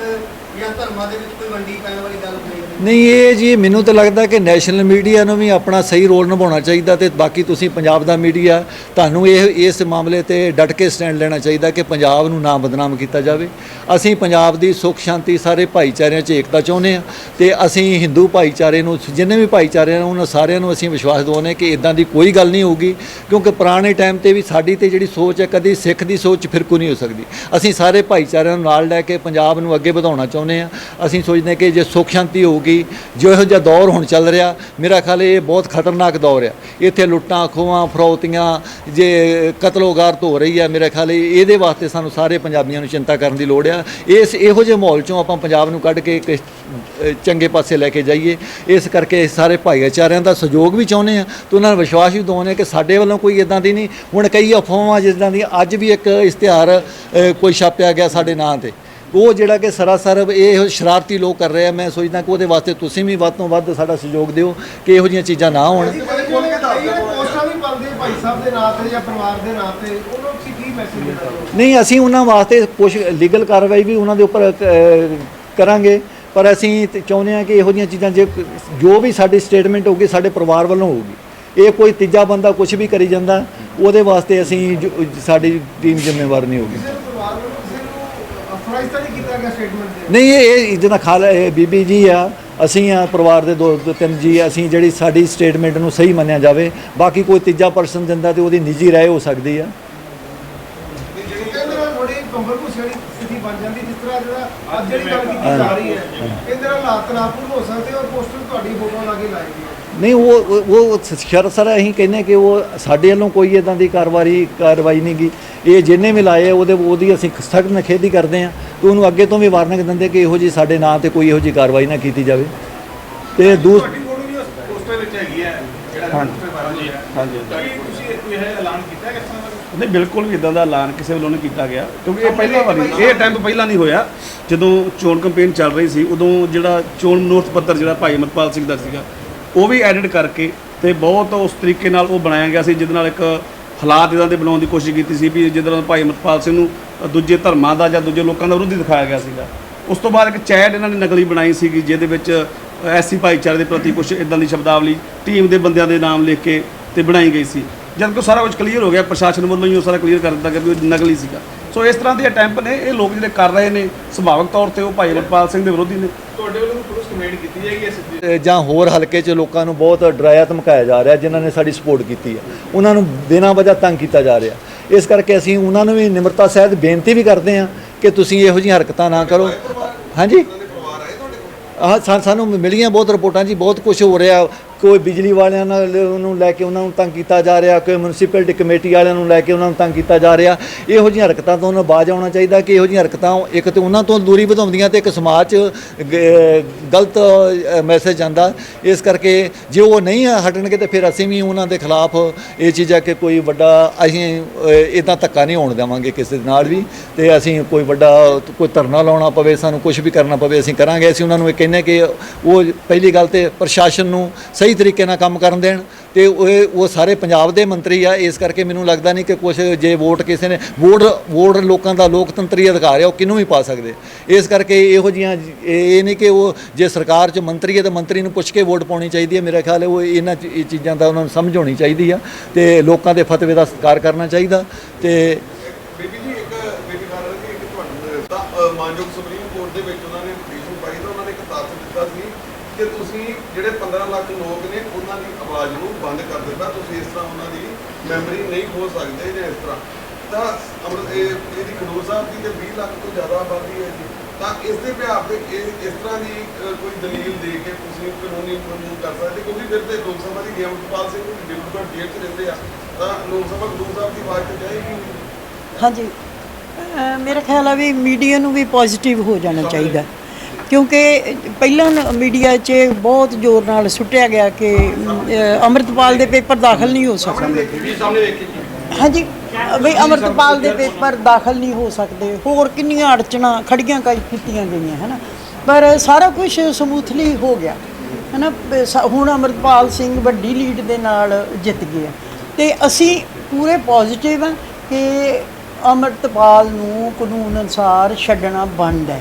ਜਾਂ ਧਰਮਾਂ ਦੇ ਵਿੱਚ ਕੋਈ ਵੰਡੀ ਪੈਣ ਵਾਲੀ ਗੱਲ ਹੋਈ ਨਹੀਂ, ਇਹ ਜੀ, ਮੈਨੂੰ ਤਾਂ ਲੱਗਦਾ ਕਿ ਨੈਸ਼ਨਲ ਮੀਡੀਆ ਨੂੰ ਵੀ ਆਪਣਾ ਸਹੀ ਰੋਲ ਨਿਭਾਉਣਾ ਚਾਹੀਦਾ ਤੇ ਬਾਕੀ ਤੁਸੀਂ ਪੰਜਾਬ ਦਾ ਮੀਡੀਆ, ਤੁਹਾਨੂੰ ਇਹ, ਇਸ ਮਾਮਲੇ ਤੇ ਡਟ ਕੇ ਸਟੈਂਡ ਲੈਣਾ ਚਾਹੀਦਾ ਕਿ ਪੰਜਾਬ ਨੂੰ ਨਾ ਬਦਨਾਮ ਕੀਤਾ ਜਾਵੇ। ਅਸੀਂ ਪੰਜਾਬ ਦੀ ਸੁੱਖ, ਸ਼ਾਂਤੀ ਸਾਰੇ ਭਾਈਚਾਰਿਆਂ 'ਚ ਏਕਤਾ ਚਾਹੁੰਦੇ ਆ ਤੇ ਅਸੀਂ ਹਿੰਦੂ ਭਾਈਚਾਰੇ ਨੂੰ, ਜਿੰਨੇ ਵੀ ਭਾਈਚਾਰੇ ਨੇ, ਉਹਨਾਂ ਸਾਰਿਆਂ ਨੂੰ ਅਸੀਂ ਵਿਸ਼ਵਾਸ ਦਿਵਾਉਂਦੇ ਕਿ ਇਦਾਂ ਦੀ ਕੋਈ ਗੱਲ ਨਹੀਂ ਹੋਊਗੀ, ਕਿਉਂਕਿ ਪੁਰਾਣੇ ਟਾਈਮ ਤੇ ਵੀ ਸਾਡੀ ਤੇ ਜਿਹੜੀ ਸੋਚ ਹੈ, ਕਦੀ ਸਿੱਖ ਦੀ ਸੋਚ ਫਿਰਕੂ ਨਹੀਂ ਹੋ ਸਕਦੀ। ਅਸੀਂ ਸਾਰੇ ਭਾਈਚਾਰਿਆਂ ਨੂੰ ਨਾਲ ਲੈ ਕੇ ਪੰਜਾਬ ਨੂੰ ਅੱਗੇ ਵਧਾਉਣਾ ਚਾਹੁੰਦੇ ਚਾਹੁੰਦੇ ਆ ਅਸੀਂ ਸੋਚਦੇ ਕਿ ਜੇ ਸੁੱਖ ਸ਼ਾਂਤੀ ਹੋਊਗੀ, ਜੋ ਇਹੋ ਜਿਹਾ ਦੌਰ ਹੁਣ ਚੱਲ ਰਿਹਾ, ਮੇਰਾ ਖਿਆਲ ਇਹ ਬਹੁਤ ਖਤਰਨਾਕ ਦੌਰ ਆ ਇੱਥੇ ਲੁੱਟਾਂ, ਖੋਹਾਂ, ਫਰੌਤੀਆਂ, ਜੇ ਕਤਲੋਗਾਰਤ ਹੋ ਰਹੀ ਆ ਮੇਰਾ ਖਿਆਲ ਇਹਦੇ ਵਾਸਤੇ ਸਾਨੂੰ ਸਾਰੇ ਪੰਜਾਬੀਆਂ ਨੂੰ ਚਿੰਤਾ ਕਰਨ ਦੀ ਲੋੜ ਆ ਇਸ ਇਹੋ ਜਿਹੇ ਮਾਹੌਲ ਚੋਂ ਆਪਾਂ ਪੰਜਾਬ ਨੂੰ ਕੱਢ ਕੇ ਚੰਗੇ ਪਾਸੇ ਲੈ ਕੇ ਜਾਈਏ। ਇਸ ਕਰਕੇ ਸਾਰੇ ਭਾਈਚਾਰਿਆਂ ਦਾ ਸਹਿਯੋਗ ਵੀ ਚਾਹੁੰਦੇ ਆ ਤੇ ਉਹਨਾਂ ਨੂੰ ਵਿਸ਼ਵਾਸ ਵੀ ਦਿਵਾਉਂਦੇ ਆ ਕਿ ਸਾਡੇ ਵੱਲੋਂ ਕੋਈ ਇਦਾਂ ਦੀ ਨਹੀਂ, ਹੁਣ ਕਈ ਅਫਵਾਹਾਂ ਜਿੱਦਾਂ ਦੀ ਅੱਜ ਵੀ ਇੱਕ ਇਸ਼ਤਿਹਾਰ ਕੋਈ ਛਾਪਿਆ ਗਿਆ ਸਾਡੇ ਨਾਂ ਤੇ। ਉਹ ਜਿਹੜਾ ਕਿ ਸਰਾਸਰ ਇਹ ਸ਼ਰਾਰਤੀ ਲੋਕ ਕਰ ਰਹੇ ਆ ਮੈਂ ਸੋਚਦਾ ਕਿ ਉਹਦੇ ਵਾਸਤੇ ਤੁਸੀਂ ਵੀ ਵੱਧ ਤੋਂ ਵੱਧ ਸਾਡਾ ਸਹਿਯੋਗ ਦਿਓ ਕਿ ਇਹੋ ਜਿਹੀਆਂ ਚੀਜ਼ਾਂ ਨਾ ਹੋਣ। ਨਹੀਂ ਅਸੀਂ ਉਹਨਾਂ ਵਾਸਤੇ ਕੁਝ ਲੀਗਲ ਕਾਰਵਾਈ ਵੀ ਉਹਨਾਂ ਦੇ ਉੱਪਰ ਕਰਾਂਗੇ ਪਰ ਅਸੀਂ ਚਾਹੁੰਦੇ ਹਾਂ ਕਿ ਇਹੋ ਜਿਹੀਆਂ ਚੀਜ਼ਾਂ ਜੇ ਜੋ ਵੀ ਸਾਡੀ ਸਟੇਟਮੈਂਟ ਹੋਊਗੀ ਸਾਡੇ ਪਰਿਵਾਰ ਵੱਲੋਂ ਹੋਊਗੀ। ਇਹ ਕੋਈ ਤੀਜਾ ਬੰਦਾ ਕੁਝ ਵੀ ਕਰੀ ਜਾਂਦਾ ਉਹਦੇ ਵਾਸਤੇ ਅਸੀਂ ਸਾਡੀ ਟੀਮ ਜ਼ਿੰਮੇਵਾਰ ਨਹੀਂ ਹੋਊਗੀ। ਨਹੀਂ ਕੀਤਾ ਗਿਆ ਸਟੇਟਮੈਂਟ ਦੇ ਨਹੀਂ ਇਹ ਜਿਹਦਾ ਖਾਲ ਇਹ ਬੀਬੀ ਜੀ ਆ ਅਸੀਂ ਆ ਪਰਿਵਾਰ ਦੇ ਦੋ ਦੋ ਤਿੰਨ ਜੀ ਅਸੀਂ ਜਿਹੜੀ ਸਾਡੀ ਸਟੇਟਮੈਂਟ ਨੂੰ ਸਹੀ ਮੰਨਿਆ ਜਾਵੇ ਬਾਕੀ ਕੋਈ ਤੀਜਾ ਪਰਸਨ ਦਿੰਦਾ ਤੇ ਉਹਦੀ ਨਿੱਜੀ ਰਾਏ ਹੋ ਸਕਦੀ ਆ। ਇਹਦੇ ਨਾਲ ਥੋੜੀ ਕੰਬਲ ਭੂਸੇ ਵਾਲੀ ਸਥਿਤੀ ਬਣ ਜਾਂਦੀ ਜਿਸ ਤਰ੍ਹਾਂ ਜਿਹੜਾ ਅੱਜ ਜਿਹੜੀ ਗੱਲ ਕੀਤੀ ਜਾ ਰਹੀ ਹੈ ਇਹਦੇ ਨਾਲ ਹਾਲਾਤ ਤਣਾਅਪੂਰਨ ਹੋ ਸਕਦੇ ਔਰ ਪੋਸਟਰ ਤੁਹਾਡੀ ਫੋਟੋ ਲਾ ਕੇ ਲਾਏਗੀ ਨਹੀਂ ਉਹ ਉਹ- ਸਰ ਅਸੀਂ ਕਹਿੰਦੇ ਕਿ ਉਹ ਸਾਡੇ ਵੱਲੋਂ ਕੋਈ ਇਦਾਂ ਦੀ ਕਾਰਵਾਈ ਕਾਰਵਾਈ ਨਹੀਂ ਗੀ ਇਹ ਜਿੰਨੇ ਵੀ ਲਾਏ ਆ, ਉਹਦੇ ਉਹਦੀ ਅਸੀਂ ਸਖਤ ਨਖੇਦੀ ਕਰਦੇ ਆ ਤੇ ਉਹਨੂੰ ਅੱਗੇ ਤੋਂ ਵੀ ਵਾਰਨਿੰਗ ਦਿੰਦੇ ਕਿ ਇਹੋ ਜੀ ਸਾਡੇ ਨਾਂ ਤੇ ਕੋਈ ਇਹੋ ਜੀ ਕਾਰਵਾਈ ਨਾ ਕੀਤੀ ਜਾਵੇ। ਤੇ ਦੂਸ ਫੋਟੋ ਵੀ ਉਸ ਪੋਸਟਰ ਵਿੱਚ ਹੈਗੀ ਹੈ ਜਿਹੜਾ ਪੋਸਟਰ ਵਾਇਰਲ ਹੋਇਆ। ਹਾਂਜੀ। ਕੀ ਤੁਸੀਂ ਕੋਈ ਇਹ ਐਲਾਨ ਕੀਤਾ ਕਿਸ ਤਰ੍ਹਾਂ ਦਾ? ਨਹੀਂ ਬਿਲਕੁਲ ਵੀ ਇਦਾਂ ਦਾ ਐਲਾਨ ਕਿਸੇ ਵੱਲੋਂ ਨਹੀਂ ਕੀਤਾ ਗਿਆ ਕਿਉਂਕਿ ਇਹ ਪਹਿਲਾਂ ਵਾਰੀ ਇਹ ਟਾਈਮ ਤੋਂ ਪਹਿਲਾਂ ਨਹੀਂ ਹੋਇਆ। ਜਦੋਂ ਚੋਣ ਕੈਂਪੇਨ ਚੱਲ ਰਹੀ ਸੀ ਉਦੋਂ ਜਿਹੜਾ ਚੋਣ ਮਨੋਰਥ ਪੱਤਰ ਜਿਹੜਾ ਭਾਈ ਅਮਰਪਾਲ ਸਿੰਘ ਦਾ ਸੀਗਾ ਉਹ ਵੀ ਐਡਿਟ ਕਰਕੇ ਤੇ ਬਹੁਤ ਉਸ ਤਰੀਕੇ ਨਾਲ ਉਹ ਬਣਾਇਆ ਗਿਆ ਸੀ ਜਿਹਦੇ ਨਾਲ ਇੱਕ ਹਾਲਾਤ ਇਦਾਂ ਦੇ ਬਣਾਉਣ ਦੀ ਕੋਸ਼ਿਸ਼ ਕੀਤੀ ਸੀ ਵੀ ਜਿੱਦਾਂ ਭਾਈ ਅਮਰਪਾਲ ਸਿੰਘ ਨੂੰ ਦੂਜੇ ਧਰਮਾਂ ਦਾ ਜਾਂ ਦੂਜੇ ਲੋਕਾਂ ਦਾ ਵਿਰੋਧੀ ਦਿਖਾਇਆ ਗਿਆ ਸੀਗਾ। ਉਸ ਤੋਂ ਬਾਅਦ ਇੱਕ ਚੈਟ ਇਹਨਾਂ ਨੇ ਨਕਲੀ ਬਣਾਈ ਸੀਗੀ, ਜਿਹਦੇ ਵਿੱਚ ਐਸੀ ਭਾਈਚਾਰੇ ਦੇ ਪ੍ਰਤੀ ਕੁਝ ਇਦਾਂ ਦੀ ਸ਼ਬਦਾਵਲੀ ਟੀਮ ਦੇ ਬੰਦਿਆਂ ਦੇ ਨਾਮ ਲਿਖ ਕੇ ਤੇ ਬਣਾਈ ਗਈ ਸੀ। ਜਦ ਕਿ ਸਾਰਾ ਕੁਝ ਕਲੀਅਰ ਹੋ ਗਿਆ, ਪ੍ਰਸ਼ਾਸਨ ਵੱਲੋਂ ਹੀ ਉਹ ਸਾਰਾ ਕਲੀਅਰ ਕਰ ਦਿੱਤਾ ਗਿਆ ਵੀ ਉਹ ਨਕਲੀ ਸੀਗਾ। ਸੋ ਇਸ ਤਰ੍ਹਾਂ ਦੇ ਅਟੈਂਪ ਨੇ, ਇਹ ਲੋਕ ਜਿਹੜੇ ਕਰ ਰਹੇ ਨੇ, ਸੁਭਾਵਕ ਤੌਰ ਤੇ ਉਹ ਭਾਈ ਅਮਰਪਾਲ ਸਿੰਘ ਦੇ ਵਿਰੋਧੀ ਨੇ। ਤੁਹਾਡੇ ਵੱਲੋਂ ਕੋਈ ਪੁਲਿਸ ਕਮੇਂਟ ਕੀਤੀ ਜਾਏਗੀ ਇਸ ਅ, ਜਾਂ ਹੋਰ ਹਲਕੇ 'ਚ ਲੋਕਾਂ ਨੂੰ ਬਹੁਤ ਡਰਾਇਆ ਧਮਕਾਇਆ ਜਾ ਰਿਹਾ ਜਿਨ੍ਹਾਂ ਨੇ ਸਾਡੀ ਸਪੋਰਟ ਕੀਤੀ ਹੈ। ਉਹਨਾਂ ਨੂੰ ਬਿਨਾਂ ਵਜ੍ਹਾ ਤੰਗ ਕੀਤਾ ਜਾ ਰਿਹਾ। ਇਸ ਕਰਕੇ ਅਸੀਂ ਉਹਨਾਂ ਨੂੰ ਵੀ ਨਿਮਰਤਾ ਸਹਿਤ ਬੇਨਤੀ ਵੀ ਕਰਦੇ ਹਾਂ ਕਿ ਤੁਸੀਂ ਇਹੋ ਜਿਹੀਆਂ ਹਰਕਤਾਂ ਨਾ ਕਰੋ। ਹਾਂਜੀ? ਆਹ ਸਾ- ਸਾਨੂੰ ਮਿਲੀਆਂ ਬਹੁਤ ਰਿਪੋਰਟਾਂ ਜੀ ਬਹੁਤ ਕੁਝ ਹੋ ਰਿਹਾ। ਕੋਈ ਬਿਜਲੀ ਵਾਲਿਆਂ ਨਾਲ ਉਹਨੂੰ ਲੈ ਕੇ ਉਹਨਾਂ ਨੂੰ ਤੰਗ ਕੀਤਾ ਜਾ ਰਿਹਾ, ਕੋਈ ਮਿਊਨਿਸਪੈਲਿਟੀ ਕਮੇਟੀ ਵਾਲਿਆਂ ਨੂੰ ਲੈ ਕੇ ਉਹਨਾਂ ਨੂੰ ਤੰਗ ਕੀਤਾ ਜਾ ਰਿਹਾ, ਇਹੋ ਜਿਹੀਆਂ ਹਰਕਤਾਂ ਤੋਂ ਉਹਨਾਂ ਬਾਜ ਆਉਣਾ ਚਾਹੀਦਾ ਕਿ ਇਹੋ ਜਿਹੀਆਂ ਹਰਕਤਾਂ ਇੱਕ ਤੇ ਉਹਨਾਂ ਤੋਂ ਦੂਰੀ ਵਧਾਉਂਦੀਆਂ ਤੇ ਇੱਕ ਸਮਾਜ 'ਚ ਗ- ਗਲਤ ਮੈਸੇਜ ਜਾਂਦਾ। ਇਸ ਕਰਕੇ ਜੇ ਉਹ ਨਹੀਂ ਹਟਣਗੇ ਤੇ ਫਿਰ ਅਸੀਂ ਵੀ ਉਹਨਾਂ ਦੇ ਖਿਲਾਫ ਇਹ ਚੀਜ਼ ਹੈ ਕਿ ਕੋਈ ਵੱਡਾ ਅਸੀਂ ਇਦਾਂ ਧੱਕਾ ਨਹੀਂ ਹੋਣ ਦੇਵਾਂਗੇ ਕਿਸੇ ਦੇ ਨਾਲ ਵੀ ਤੇ ਅਸੀਂ ਕੋਈ ਵੱਡਾ ਕੋਈ ਧਰਨਾ ਲਾਉਣਾ ਪਵੇ, ਸਾਨੂੰ ਕੁਝ ਵੀ ਕਰਨਾ ਪਵੇ, ਅਸੀਂ ਕਰਾਂਗੇ। ਅਸੀਂ ਉਹਨਾਂ ਨੂੰ ਇਹ ਕਹਿੰਦੇ ਕਿ ਉਹ ਪਹਿਲੀ ਗੱਲ ਤੇ ਪ੍ਰਸ਼ਾਸਨ ਨੂੰ ਸਹੀ ਤਰੀਕੇ ਨਾਲ ਕੰਮ ਕਰਨ ਦੇਣ ਤੇ ਉਹ ਉਹ ਸਾਰੇ ਪੰਜਾਬ ਦੇ ਮੰਤਰੀ ਆ, ਇਸ ਕਰਕੇ ਮੈਨੂੰ ਲੱਗਦਾ ਨਹੀਂ ਕਿ ਕੁਝ ਜੇ ਵੋਟ ਕਿਸੇ ਨੇ ਵੋਟ ਵੋਟ ਲੋਕਾਂ ਦਾ ਲੋਕਤੰਤਰੀ ਅਧਿਕਾਰ ਹੈ ਉਹ ਕਿਹਨੂੰ ਵੀ ਪਾ ਸਕਦੇ। ਇਸ ਕਰਕੇ ਇਹੋ ਜੀਆਂ ਇਹ ਨਹੀਂ ਕਿ ਉਹ ਜੇ ਸਰਕਾਰ 'ਚ ਮੰਤਰੀ ਹੈ ਤਾਂ ਮੰਤਰੀ ਨੂੰ ਪੁੱਛ ਕੇ ਵੋਟ ਪਾਉਣੀ ਚਾਹੀਦੀ ਹੈ ਮੇਰਾ ਖਿਆਲ ਹੈ ਉਹ ਇਹਨਾਂ ਚ- ਚੀਜ਼ਾਂ ਦਾ ਉਹਨਾਂ ਨੂੰ ਸਮਝ ਹੋਣੀ ਚਾਹੀਦੀ ਆ ਤੇ ਲੋਕਾਂ ਦੇ ਫਤਵੇ ਦਾ ਸਤਿਕਾਰ ਕਰਨਾ ਚਾਹੀਦਾ ਤੇ ਬੀਬੀ ਜੀ ਇੱਕ ਬੀਬੀ ਗੱਲ ਹੈ ਕਿ ਇੱਕ ਤੁਹਾਨੂੰ ਤਾਂ ਅ, ਮਾਨਯੋਗ ਸੁਪਰੀਮ ਕੋਰਟ ਦੇ ਵਿੱਚ ਉਹਨਾਂ ਨੇ ਪਟੀਸ਼ਨ ਪਾਈ ਤਾਂ ਉਹਨਾਂ ਨੇ ਇੱਕ ਤੱਥ ਦਿੱਤਾ ਸੀ ਕਿ ਤੁਸੀਂ ਜਿਹੜੇ 15 ਲੱਖ ਲੋਕ ਨੇ ਉਹਨਾਂ ਦੀ ਆਵਾਜ਼ ਨੂੰ ਬੰਦ ਕਰ ਦਿੱਤਾ ਤੁਸੀਂ ਇਸ ਤਰ੍ਹਾਂ ਉਹਨਾਂ ਦੀ ਮੈਮਰੀ ਨਹੀਂ ਖੋ ਸਕਦੇ ਜਾਂ ਇਸ ਤਰ੍ਹਾਂ। ਤਾਂ ਅਮਰ ਇਹ ਇਹਦੀ ਖਡੂਰ ਸਾਹਿਬ ਦੀ ਤੇ 20 ਲੱਖ ਤੋਂ ਜ਼ਿਆਦਾ ਆਬਾਦੀ ਹੈ ਜੀ। ਤਾਂ ਇਸ ਦੇ ਬਿਹਾਰ ਤੇ ਇਹ ਇਸ ਤਰ੍ਹਾਂ ਦੀ ਕੋਈ ਦਲੀਲ ਦੇ ਕੇ ਤੁਸੀਂ ਕਾਨੂੰਨੀ ਮਨਜ਼ੂਰ ਕਰ ਸਕਦੇ ਕਿਉਂਕਿ ਫਿਰ ਤੇ ਲੋਕ ਸਭਾ ਦੀ ਗੇਮਪਾਲ ਸਿੰਘ ਨੂੰ ਡਿਪਟੀ ਜੇਲ੍ਹ 'ਚ ਰਹਿੰਦੇ ਆ। ਤਾਂ ਲੋਕ ਸਭਾ ਖਡੂਰ ਸਾਹਿਬ ਦੀ ਆਵਾਜ਼ ਤੇ ਜਾਏਗੀ। ਹਾਂਜੀ। ਮੇਰਾ ਖਿਆਲ ਆ ਵੀ ਮੀਡੀਆ ਨੂੰ ਵੀ ਪੋਜ਼ਿਟਿਵ ਹੋ ਜਾਣਾ ਚਾਹੀਦਾ। ਕਿਉਂਕਿ ਪਹਿਲਾਂ ਮੀਡੀਆ 'ਚ ਬਹੁਤ ਜ਼ੋਰ ਨਾਲ ਸੁੱਟਿਆ ਗਿਆ ਕਿ ਅਹ, ਅੰਮ੍ਰਿਤਪਾਲ ਦੇ ਪੇਪਰ ਦਾਖਲ ਨਹੀਂ ਹੋ ਸਕਦੇ। ਹਾਂਜੀ ਬਈ ਅੰਮ੍ਰਿਤਪਾਲ ਦੇ ਪੇਪਰ ਦਾਖਲ ਨਹੀਂ ਹੋ ਸਕਦੇ। ਹੋਰ ਕਿੰਨੀਆਂ ਅੜਚਣਾ ਖੜੀਆਂ ਕੀਤੀਆਂ ਗਈਆਂ ਹਨਾ? ਪਰ ਸਾਰਾ ਕੁਝ ਸਮੂਥਲੀ ਹੋ ਗਿਆ ਹਨਾ? ਪ- ਸ- ਹੁਣ ਅੰਮ੍ਰਿਤਪਾਲ ਸਿੰਘ ਵੱਡੀ ਲੀਡ ਦੇ ਨਾਲ ਜਿੱਤ ਗਿਆ ਤੇ ਅਸੀਂ ਪੂਰੇ ਪੋਜ਼ਿਟਿਵ ਹਾਂ ਕਿ ਅੰਮ੍ਰਿਤਪਾਲ ਨੂੰ ਕਾਨੂੰਨ ਅਨੁਸਾਰ ਛੱਡਣਾ ਬੰਦ ਹੈ।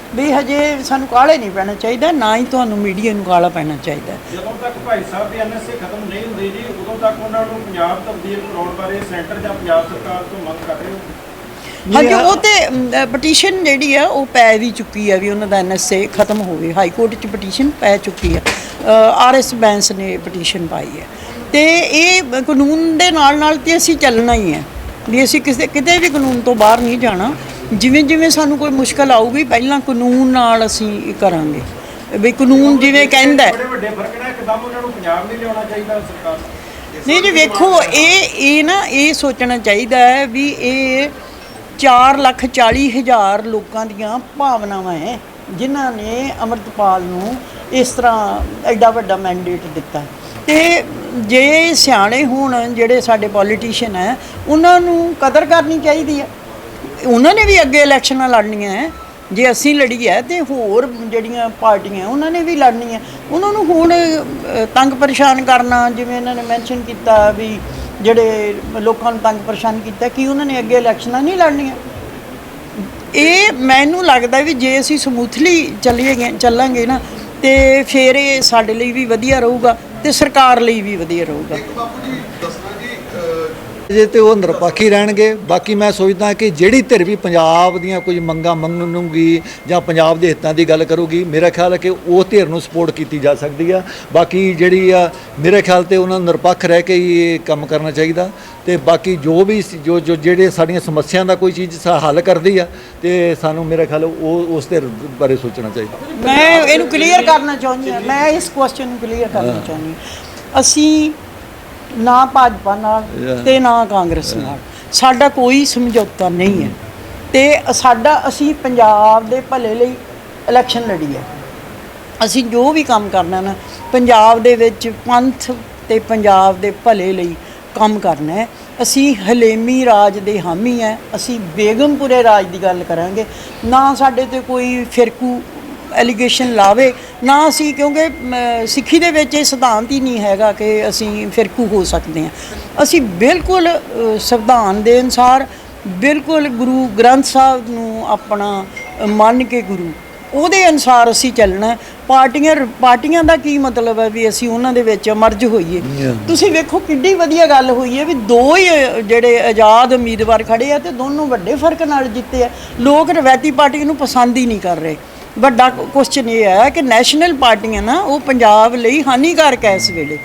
ਵੀ ਹਜੇ ਸਾਨੂੰ ਕਾਲੇ ਨਹੀਂ ਪੈਣਾ ਚਾਹੀਦਾ ਨਾ ਹੀ ਤੁਹਾਨੂੰ ਮੀਡੀਆ ਨੂੰ ਕਾਲਾ ਪੈਣਾ ਚਾਹੀਦਾ। ਜਦੋਂ ਤੱਕ ਭਾਈ ਸਾਹਿਬ ਦੀ ਐਨਐਸਏ ਖਤਮ ਨਹੀਂ ਹੁੰਦੀ ਜੀ ਉਦੋਂ ਤੱਕ ਉਹਨਾਂ ਨੂੰ ਪੰਜਾਬ ਤਬਦੀਲ ਕਰਾਉਣ ਬਾਰੇ ਸੈਂਟਰ ਜਾਂ ਪੰਜਾਬ ਸਰਕਾਰ ਤੋਂ ਮੰਗ ਕਰ ਰਹੇ ਹੋ ਹਾਂਜੀ ਉਹ ਤੇ ਪਟੀਸ਼ਨ ਜਿਹੜੀ ਆ ਉਹ ਪੈ ਵੀ ਚੁੱਕੀ ਆ ਵੀ ਉਹਨਾਂ ਦਾ ਐਨਐਸਏ ਖਤਮ ਹੋਵੇ। ਹਾਈ ਕੋਰਟ 'ਚ ਪਟੀਸ਼ਨ ਪੈ ਚੁੱਕੀ ਆ। ਆਰਐਸ ਬੈਂਸ ਨੇ ਪਟੀਸ਼ਨ ਪਾਈ ਹੈ ਤੇ ਇਹ ਕਾਨੂੰਨ ਦੇ ਨਾਲ ਨਾਲ ਤੇ ਅਸੀਂ ਚੱਲਣਾ ਹੀ ਹੈ ਵੀ ਅਸੀਂ ਕਿਸੇ ਕਿਤੇ ਵੀ ਕਾਨੂੰਨ ਤੋਂ ਬਾਹਰ ਨਹੀਂ ਜਾਣਾ। ਜਿਵੇਂ ਜਿਵੇਂ ਸਾਨੂੰ ਕੋਈ ਮੁਸ਼ਕਲ ਆਊਗੀ ਪਹਿਲਾਂ ਕਾਨੂੰਨ ਨਾਲ ਅਸੀਂ ਇਹ ਕਰਾਂਗੇ। ਵੀ ਕਾਨੂੰਨ ਜਿਵੇਂ ਕਹਿੰਦਾ ਹੈ। ਬੜੇ ਵੱਡੇ ਫ਼ਰਕ ਨੇ ਇੱਕਦਮ ਉਹਨਾਂ ਨੂੰ ਪੰਜਾਬ ਨਹੀਂ ਲਿਆਉਣਾ ਚਾਹੀਦਾ ਸਰਕਾਰ ਨੂੰ। ਨਹੀਂ ਜੀ ਵੇਖੋ ਇਹ ਇਹ ਨਾ ਇਹ ਸੋਚਣਾ ਚਾਹੀਦਾ ਹੈ ਵੀ ਇਹ 4 ਲੱਖ 40 ਹਜ਼ਾਰ ਲੋਕਾਂ ਦੀਆਂ ਭਾਵਨਾਵਾਂ ਹੈ ਜਿਨ੍ਹਾਂ ਨੇ ਅਮਰਤਪਾਲ ਨੂੰ ਇਸ ਤਰ੍ਹਾਂ ਐਡਾ ਵੱਡਾ ਮੈਂਡੇਟ ਦਿੱਤਾ ਤੇ ਜੇ ਸਿਆਣੇ ਹੋਣ ਜਿਹੜੇ ਸਾਡੇ ਪੋਲੀਟੀਸ਼ੀਅਨ ਹੈ ਉਹਨਾਂ ਨੂੰ ਕਦਰ ਕਰਨੀ ਚਾਹੀਦੀ ਹੈ। ਉਹਨਾਂ ਨੇ ਵੀ ਅੱਗੇ ਇਲੈਕਸ਼ਨਾਂ ਲੜਨੀਆਂ ਹੈ। ਜੇ ਅਸੀਂ ਲੜੀ ਹੈ ਤੇ ਹੋਰ ਜਿਹੜੀਆਂ ਪਾਰਟੀਆਂ ਉਹਨਾਂ ਨੇ ਵੀ ਲੜਨੀ ਹੈ ਉਹਨਾਂ ਨੂੰ ਹੁਣ ਤੰਗ ਪਰੇਸ਼ਾਨ ਕਰਨਾ, ਜਿਵੇਂ ਇਹਨਾਂ ਨੇ ਮੈਂਸ਼ਨ ਕੀਤਾ ਵੀ ਜਿਹੜੇ ਲੋਕਾਂ ਨੂੰ ਤੰਗ ਪਰੇਸ਼ਾਨ ਕੀਤਾ, ਕਿ ਉਹਨਾਂ ਨੇ ਅੱਗੇ ਇਲੈਕਸ਼ਨਾਂ ਨਹੀਂ ਲੜਨੀਆਂ? ਇਹ ਮੈਨੂੰ ਲੱਗਦਾ ਵੀ ਜੇ ਅਸੀਂ ਸਮੂਥਲੀ ਚੱਲੀਏ ਗਏ- ਚੱਲਾਂਗੇ ਨਾ, ਤੇ ਫਿਰ ਇਹ ਸਾਡੇ ਲਈ ਵੀ ਵਧੀਆ ਰਹੂਗਾ ਤੇ ਸਰਕਾਰ ਲਈ ਵੀ ਵਧੀਆ ਰਹੂਗਾ। ਜੀ ਜੇ ਤੇ ਉਹ ਨਿਰਪੱਖ ਹੀ ਰਹਿਣਗੇ, ਬਾਕੀ ਮੈਂ ਸੋਚਦਾ ਕਿ ਜਿਹੜੀ ਧਿਰ ਵੀ ਪੰਜਾਬ ਦੀਆਂ ਕੁਝ ਮੰਗਾਂ ਮੰਗਣਗੀ ਜਾਂ ਪੰਜਾਬ ਦੇ ਹਿੱਤਾਂ ਦੀ ਗੱਲ ਕਰੂਗੀ, ਮੇਰਾ ਖਿਆਲ ਹੈ ਕਿ ਉਹ ਧਿਰ ਨੂੰ ਸਪੋਰਟ ਕੀਤੀ ਜਾ ਸਕਦੀ ਆ। ਬਾਕੀ ਜਿਹੜੀ ਆ, ਮੇਰੇ ਖਿਆਲ ਤੇ ਉਹਨਾਂ ਨੂੰ ਨਿਰਪੱਖ ਰਹਿ ਕੇ ਹੀ ਇਹ ਕੰਮ ਕਰਨਾ ਚਾਹੀਦਾ। ਤੇ ਬਾਕੀ ਜੋ ਵੀ ਜੋ ਜੋ ਜਿਹੜੇ ਸਾਡੀਆਂ ਸਮੱਸਿਆ ਦਾ ਕੋਈ ਚੀਜ਼ ਹੱਲ ਕਰਦੀ ਆ, ਤੇ ਸਾਨੂੰ ਮੇਰੇ ਖਿਆਲ ਉਹ, ਉਸ ਧਿਰ ਬਾਰੇ ਸੋਚਣਾ ਚਾਹੀਦਾ। ਮੈਂ ਇਹਨੂੰ ਕਲੀਅਰ ਕਰਨਾ ਚਾਹੁੰਦੀ ਹਾਂ, ਮੈਂ ਇਸ ਕੁਐਸਚਨ ਨੂੰ ਕਲੀਅਰ ਕਰਨਾ ਚਾਹੁੰਦੀ ਹਾਂ। ਅਸੀਂ ਨਾ ਭਾਜਪਾ ਨਾਲ. ਤੇ ਨਾ ਕਾਂਗਰਸ ਨਾਲ। ਸਾਡਾ ਕੋਈ ਸਮਝੌਤਾ ਨਹੀਂ ਹੈ। ਤੇ ਸਾਡਾ ਅਸੀਂ ਪੰਜਾਬ ਦੇ ਭਲੇ ਲਈ ਇਲੈਕਸ਼ਨ ਲੜੀ ਹੈ। ਅਸੀਂ ਜੋ ਵੀ ਕੰਮ ਕਰਨਾ ਨਾ ਪੰਜਾਬ ਦੇ ਵਿੱਚ ਪੰਥ ਤੇ ਪੰਜਾਬ ਦੇ ਭਲੇ ਲਈ ਕੰਮ ਕਰਨਾ ਹੈ। ਅਸੀਂ ਹਲੇਮੀ ਰਾਜ ਦੇ ਹਾਮੀ ਹੈ। ਅਸੀਂ ਬੇਗਮਪੁਰੇ ਰਾਜ ਦੀ ਗੱਲ ਕਰਾਂਗੇ। ਨਾ ਸਾਡੇ ਤੇ ਕੋਈ ਫਿਰਕੂ ਐਲੀਗੇਸ਼ਨ ਲਾਵੇ ਨਾ ਅਸੀਂ ਕਿਉਂਕਿ ਸਿੱਖੀ ਦੇ ਵਿੱਚ ਇਹ ਸਿਧਾਂਤ ਹੀ ਨਹੀਂ ਹੈਗਾ ਕਿ ਅਸੀਂ ਫਿਰਕੂ ਹੋ ਸਕਦੇ ਹਾਂ ਅਸੀਂ ਬਿਲਕੁਲ ਸੰਵਿਧਾਨ ਦੇ ਅਨੁਸਾਰ ਬਿਲਕੁਲ ਗੁਰੂ ਗ੍ਰੰਥ ਸਾਹਿਬ ਨੂੰ ਆਪਣਾ ਮੰਨ ਕੇ ਗੁਰੂ ਉਹਦੇ ਅਨੁਸਾਰ ਅਸੀਂ ਚੱਲਣਾ। ਪਾਰਟੀਆਂ ਪਾਰਟੀਆਂ ਦਾ ਕੀ ਮਤਲਬ ਹੈ ਵੀ ਅਸੀਂ ਉਹਨਾਂ ਦੇ ਵਿੱਚ ਮਰਜ ਹੋਈਏ. ਤੁਸੀਂ ਵੇਖੋ ਕਿੱਡੀ ਵਧੀਆ ਗੱਲ ਹੋਈ ਹੈ ਵੀ ਦੋ ਹੀ ਜਿਹੜੇ ਆਜ਼ਾਦ ਉਮੀਦਵਾਰ ਖੜੇ ਆ ਤੇ ਦੋਨੋਂ ਵੱਡੇ ਫ਼ਰਕ ਨਾਲ ਜਿੱਤੇ ਆ ਲੋਕ ਰਵਾਇਤੀ ਪਾਰਟੀ ਨੂੰ ਪਸੰਦ ਹੀ ਨਹੀਂ ਕਰ ਰਹੇ ਵੱਡਾ ਕੁਐਸਚਨ ਇਹ ਹੈ ਕਿ ਨੈਸ਼ਨਲ ਪਾਰਟੀਆਂ ਨਾ, ਉਹ ਪੰਜਾਬ ਲਈ ਹਾਨੀਕਾਰਕ ਹੈ ਇਸ ਵੇਲੇ।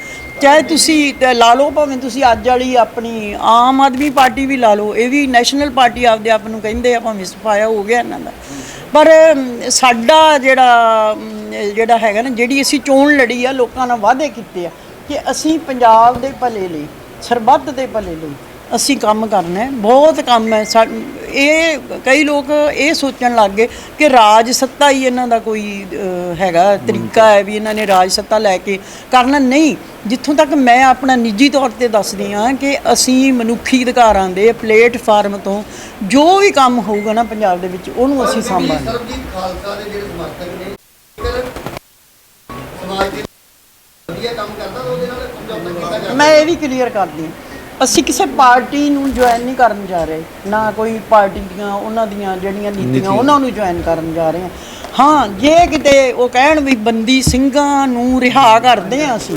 ਚਾਹੇ ਤੁਸੀਂ ਲਾ ਲਓ, ਭਾਵੇਂ ਤੁਸੀਂ ਅੱਜ ਵਾਲੀ ਆਪਣੀ ਆਮ ਆਦਮੀ ਪਾਰਟੀ ਵੀ ਲਾ ਲਓ, ਇਹ ਵੀ ਨੈਸ਼ਨਲ ਪਾਰਟੀ ਆਪਦੇ ਆਪ ਨੂੰ ਕਹਿੰਦੇ ਆ, ਭਾਵੇਂ ਸਫਾਇਆ ਹੋ ਗਿਆ ਇਹਨਾਂ ਦਾ। ਪਰ ਸਾਡਾ ਜਿਹੜਾ ਜਿਹੜਾ ਹੈਗਾ ਨਾ, ਜਿਹੜੀ ਅਸੀਂ ਚੋਣ ਲੜੀ ਆ, ਲੋਕਾਂ ਨਾਲ ਵਾਅਦੇ ਕੀਤੇ ਆ ਕਿ ਅਸੀਂ ਪੰਜਾਬ ਦੇ ਭਲੇ ਲਈ, ਸਰਬੱਤ ਦੇ ਭਲੇ ਲਈ ਅਸੀਂ ਕੰਮ ਕਰਨਾ ਹੈ ਬਹੁਤ ਕੰਮ ਹੈ ਇਹ ਕਈ ਲੋਕ ਇਹ ਸੋਚਣ ਲੱਗ ਗਏ ਕਿ ਰਾਜ ਸੱਤਾ ਹੀ ਇਹਨਾਂ ਦਾ ਕੋਈ ਹੈਗਾ ਤਰੀਕਾ ਹੈ ਵੀ ਇਹਨਾਂ ਨੇ ਰਾਜ ਸੱਤਾ ਲੈ ਕੇ ਕਰਨਾ ਨਹੀਂ। ਜਿੱਥੋਂ ਤੱਕ ਮੈਂ ਆਪਣਾ ਨਿੱਜੀ ਤੌਰ ਤੇ ਦੱਸਦੀ ਹਾਂ ਕਿ ਅਸੀਂ ਮਨੁੱਖੀ ਅਧਿਕਾਰਾਂ ਦੇ ਪਲੇਟਫਾਰਮ ਤੋਂ ਜੋ ਵੀ ਕੰਮ ਹੋਊਗਾ ਨਾ ਪੰਜਾਬ ਦੇ ਵਿੱਚ ਉਹਨੂੰ ਅਸੀਂ ਬੀਬੀ ਸਾਂਭਾਂਗੇ। ਸਰਬਜੀਤ ਖਾਲਸਾ ਦੇ ਜਿਹੜੇ ਸਮਰਥਕ ਨੇ ਜੇਕਰ ਸਮਾਜ ਦੇ ਵਧੀਆ ਕੰਮ ਕਰਦਾ ਤਾਂ ਉਹਦੇ ਨਾਲ ਸਮਝੌਤਾ ਕੀਤਾ ਜਾਂਦਾ ਮੈਂ ਇਹ ਵੀ ਕਲੀਅਰ ਕਰਦੀ ਹਾਂ। ਅਸੀਂ ਕਿਸੇ ਪਾਰਟੀ ਨੂੰ ਜੁਆਇਨ ਨਹੀਂ ਕਰਨ ਜਾ ਰਹੇ ਨਾ ਕੋਈ ਪਾਰਟੀ ਦੀਆਂ ਉਹਨਾਂ ਦੀਆਂ ਜਿਹੜੀਆਂ ਨੀਤੀਆਂ ਉਹਨਾਂ ਨੂੰ ਜੁਆਇਨ ਕਰਨ ਜਾ ਰਹੇ ਹਾਂ। ਹਾਂ ਜੇ ਕਿਤੇ ਉਹ ਕਹਿਣ ਵੀ ਬੰਦੀ ਸਿੰਘਾਂ ਨੂੰ ਰਿਹਾ ਕਰਦੇ ਆ ਅਸੀਂ।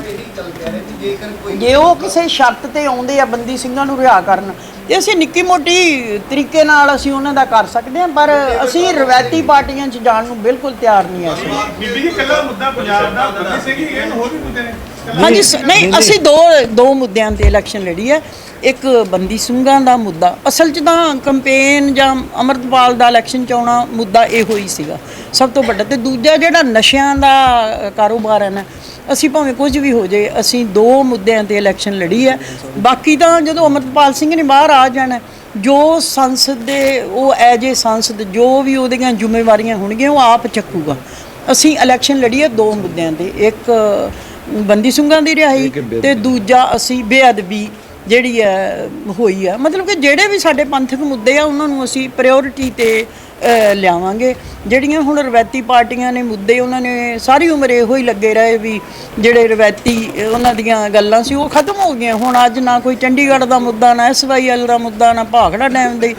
ਜੇ ਉਹ ਕਿਸੇ ਸ਼ਰਤ ਤੇ ਆਉਂਦੇ ਆ ਬੰਦੀ ਸਿੰਘਾਂ ਨੂੰ ਰਿਹਾ ਕਰਨ ਤੇ ਅਸੀਂ ਨਿੱਕੀ ਮੋਟੀ ਤਰੀਕੇ ਨਾਲ ਅਸੀਂ ਉਹਨਾਂ ਦਾ ਕਰ ਸਕਦੇ ਹਾਂ ਪਰ ਅਸੀਂ ਰਵਾਇਤੀ ਪਾਰਟੀਆਂ 'ਚ ਜਾਣ ਨੂੰ ਬਿਲਕੁਲ ਤਿਆਰ ਨਹੀਂ ਐ ਅਸੀਂ। ਬੀਬੀ ਜੀ ਕੱਲਾ ਮੁੱਦਾ ਪੰਜਾਬ ਦਾ ਬੰਦੀ ਸੀਗੀ ਇਹ ਹੋਰ ਵੀ ਮੁੱਦੇ ਨੇ? ਹਾਂਜੀ ਨਹੀਂ ਅਸੀਂ ਦੋ ਦੋ ਮੁੱਦਿਆਂ ਤੇ ਇਲੈਕਸ਼ਨ ਲੜੀ ਹੈ। ਇੱਕ ਬੰਦੀ ਸਿੰਘਾਂ ਦਾ ਮੁੱਦਾ। ਅਸਲ 'ਚ ਤਾਂ ਕੰਪੇਨ ਜਾਂ ਅਮਰਤਪਾਲ ਦਾ ਇਲੈਕਸ਼ਨ ਚ ਆਉਣਾ ਮੁੱਦਾ ਇਹੋ ਹੀ ਸੀਗਾ। ਸਭ ਤੋਂ ਵੱਡਾ ਤੇ ਦੂਜਾ ਜਿਹੜਾ ਨਸ਼ਿਆਂ ਦਾ ਕਾਰੋਬਾਰ ਹੈ ਨਾ ਅਸੀਂ ਭਾਵੇਂ ਕੁਝ ਵੀ ਹੋ ਜਾਏ ਅਸੀਂ ਦੋ ਮੁੱਦਿਆਂ ਤੇ ਇਲੈਕਸ਼ਨ ਲੜੀ ਹੈ। ਬਾਕੀ ਤਾਂ ਜਦੋਂ ਅਮਰਤਪਾਲ ਸਿੰਘ ਨੇ ਬਾਹਰ ਆ ਜਾਣਾ ਜੋ ਸੰਸਦ ਦੇ ਉਹ ਐਜ ਏ ਸੰਸਦ ਜੋ ਵੀ ਉਹਦੀਆਂ ਜ਼ਿੰਮੇਵਾਰੀਆਂ ਹੋਣਗੀਆਂ ਉਹ ਆਪ ਚੱਕੂਗਾ। ਅਸੀਂ ਇਲੈਕਸ਼ਨ ਲੜੀ ਹੈ ਦੋ ਮੁੱਦਿਆਂ ਤੇ। ਇੱਕ ਬੰਦੀ ਸਿੰਘਾਂ ਦੀ ਰਿਹਾਈ। ਤੇ ਦੂਜਾ ਅਸੀਂ ਬੇਅਦਬੀ। ਜਿਹੜੀ ਹੈ ਹੋਈ ਆ। ਮਤਲਬ ਕਿ ਜਿਹੜੇ ਵੀ ਸਾਡੇ ਪੰਥਕ ਮੁੱਦੇ ਆ, ਉਹਨਾਂ ਨੂੰ ਅਸੀਂ ਪ੍ਰਾਇੋਰਟੀ ਤੇ ਲਿਆਵਾਂਗੇ। ਜਿਹੜੀਆਂ ਹੁਣ ਰਵਾਇਤੀ ਪਾਰਟੀਆਂ ਨੇ ਮੁੱਦੇ, ਉਹਨਾਂ ਨੇ ਸਾਰੀ ਉਮਰ ਇਹੋ ਹੀ ਲੱਗੇ ਰਹੇ ਵੀ ਜਿਹੜੇ ਰਵਾਇਤੀ ਉਹਨਾਂ ਦੀਆਂ ਗੱਲਾਂ ਸੀ, ਉਹ ਖਤਮ ਹੋ ਗਈਆਂ। ਹੁਣ ਅੱਜ ਨਾ ਕੋਈ ਚੰਡੀਗੜ੍ਹ ਦਾ ਮੁੱਦਾ, ਨਾ ਐਸਵਾਈਐਲ ਦਾ ਮੁੱਦਾ, ਨਾ ਭਾਖੜਾ ਡੈਮ ਦੇ,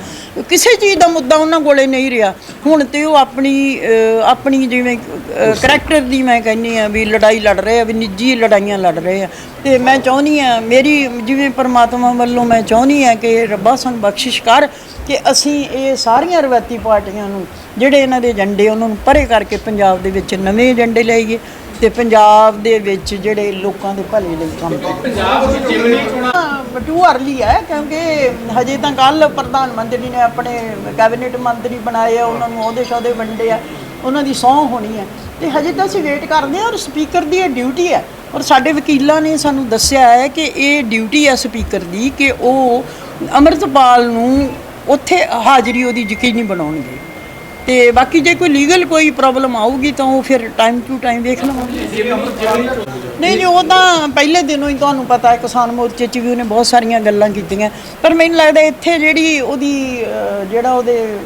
ਕਿਸੇ ਚੀਜ਼ ਦਾ ਮੁੱਦਾ ਉਹਨਾਂ ਕੋਲੇ ਨਹੀਂ ਰਿਹਾ। ਹੁਣ ਤੇ ਉਹ ਆਪਣੀ ਆਪਣੀ ਜਿਵੇਂ ਕਰੈਕਟਰ ਦੀ ਮੈਂ ਕਹਿੰਨੀ ਆ ਵੀ ਲੜਾਈ ਲੜ ਰਹੇ ਆ, ਵੀ ਨਿੱਜੀ ਲੜਾਈਆਂ ਲੜ ਰਹੇ ਆ। ਤੇ ਮੈਂ ਚਾਹੁੰਦੀ ਆ ਮੇਰੀ ਜਿਵੇਂ ਪਰਮਾਤਮਾ ਵੱਲੋਂ ਮੈਂ ਚਾਹੁੰਦੀ ਆ ਕਿ ਰੱਬਾ ਸਾਨੂੰ ਬਖਸ਼ਿਸ਼ ਕਰ ਕਿ ਅਸੀਂ ਇਹ ਸਾਰੀਆਂ ਰਵਾਇਤੀ ਪਾਰਟੀਆਂ ਨੂੰ ਜਿਹੜੇ ਇਹਨਾਂ ਦੇ ਏਜੰਡੇ ਉਹਨਾਂ ਨੂੰ ਪਰੇ ਕਰਕੇ ਪੰਜਾਬ ਦੇ ਵਿੱਚ ਨਵੇਂ ਏਜੰਡੇ ਲਿਆਈਏ ਤੇ ਪੰਜਾਬ ਦੇ ਵਿੱਚ ਜਿਹੜੇ ਲੋਕਾਂ ਦੇ ਭਲੇ ਲਈ ਕੰਮ ਕਰੀਏ ਟੂ ਅਰਲੀ ਹੈ ਕਿਉਂਕਿ ਹਜੇ ਤਾਂ ਕੱਲ ਪ੍ਰਧਾਨ ਮੰਤਰੀ ਨੇ ਆਪਣੇ ਕੈਬਨਿਟ ਮੰਤਰੀ ਬਣਾਏ ਆ ਉਹਨਾਂ ਨੂੰ ਅਹੁਦੇ ਸ਼ਹੁਦੇ ਵੰਡੇ ਆ ਉਹਨਾਂ ਦੀ ਸਹੁੰ ਹੋਣੀ ਹੈ। ਤੇ ਹਜੇ ਤਾਂ ਅਸੀਂ ਵੇਟ ਕਰਦੇ ਹਾਂ ਔਰ ਸਪੀਕਰ ਦੀ ਇਹ ਡਿਊਟੀ ਹੈ। ਔਰ ਸਾਡੇ ਵਕੀਲਾਂ ਨੇ ਸਾਨੂੰ ਦੱਸਿਆ ਹੈ ਕਿ ਇਹ ਡਿਊਟੀ ਹੈ ਸਪੀਕਰ ਦੀ ਕਿ ਉਹ ਅੰਮ੍ਰਿਤਪਾਲ ਨੂੰ ਉੱਥੇ ਹਾਜ਼ਰੀ ਉਹਦੀ ਯਕੀਨੀ ਬਣਾਉਣਗੇ। ਤੇ ਬਾਕੀ ਜੇ ਕੋਈ ਲੀਗਲ ਕੋਈ ਪ੍ਰੋਬਲਮ ਆਊਗੀ ਤਾਂ ਉਹ ਫਿਰ ਟਾਈਮ ਟੂ ਟਾਈਮ ਵੇਖ ਲਵਾਂਗੇ। ਨਹੀਂ ਨਹੀਂ, ਉਹ ਤਾਂ ਪਹਿਲੇ ਦਿਨੋਂ ਹੀ ਤੁਹਾਨੂੰ ਪਤਾ ਹੈ, ਕਿਸਾਨ ਮੋਰਚੇ 'ਚ ਵੀ ਉਹਨੇ ਬਹੁਤ ਸਾਰੀਆਂ ਗੱਲਾਂ ਕੀਤੀਆਂ। ਪਰ ਮੈਨੂੰ ਲੱਗਦਾ ਇੱਥੇ ਜਿਹੜੀ ਉਹਦੀ ਜਿਹੜਾ ਉਹਦੇ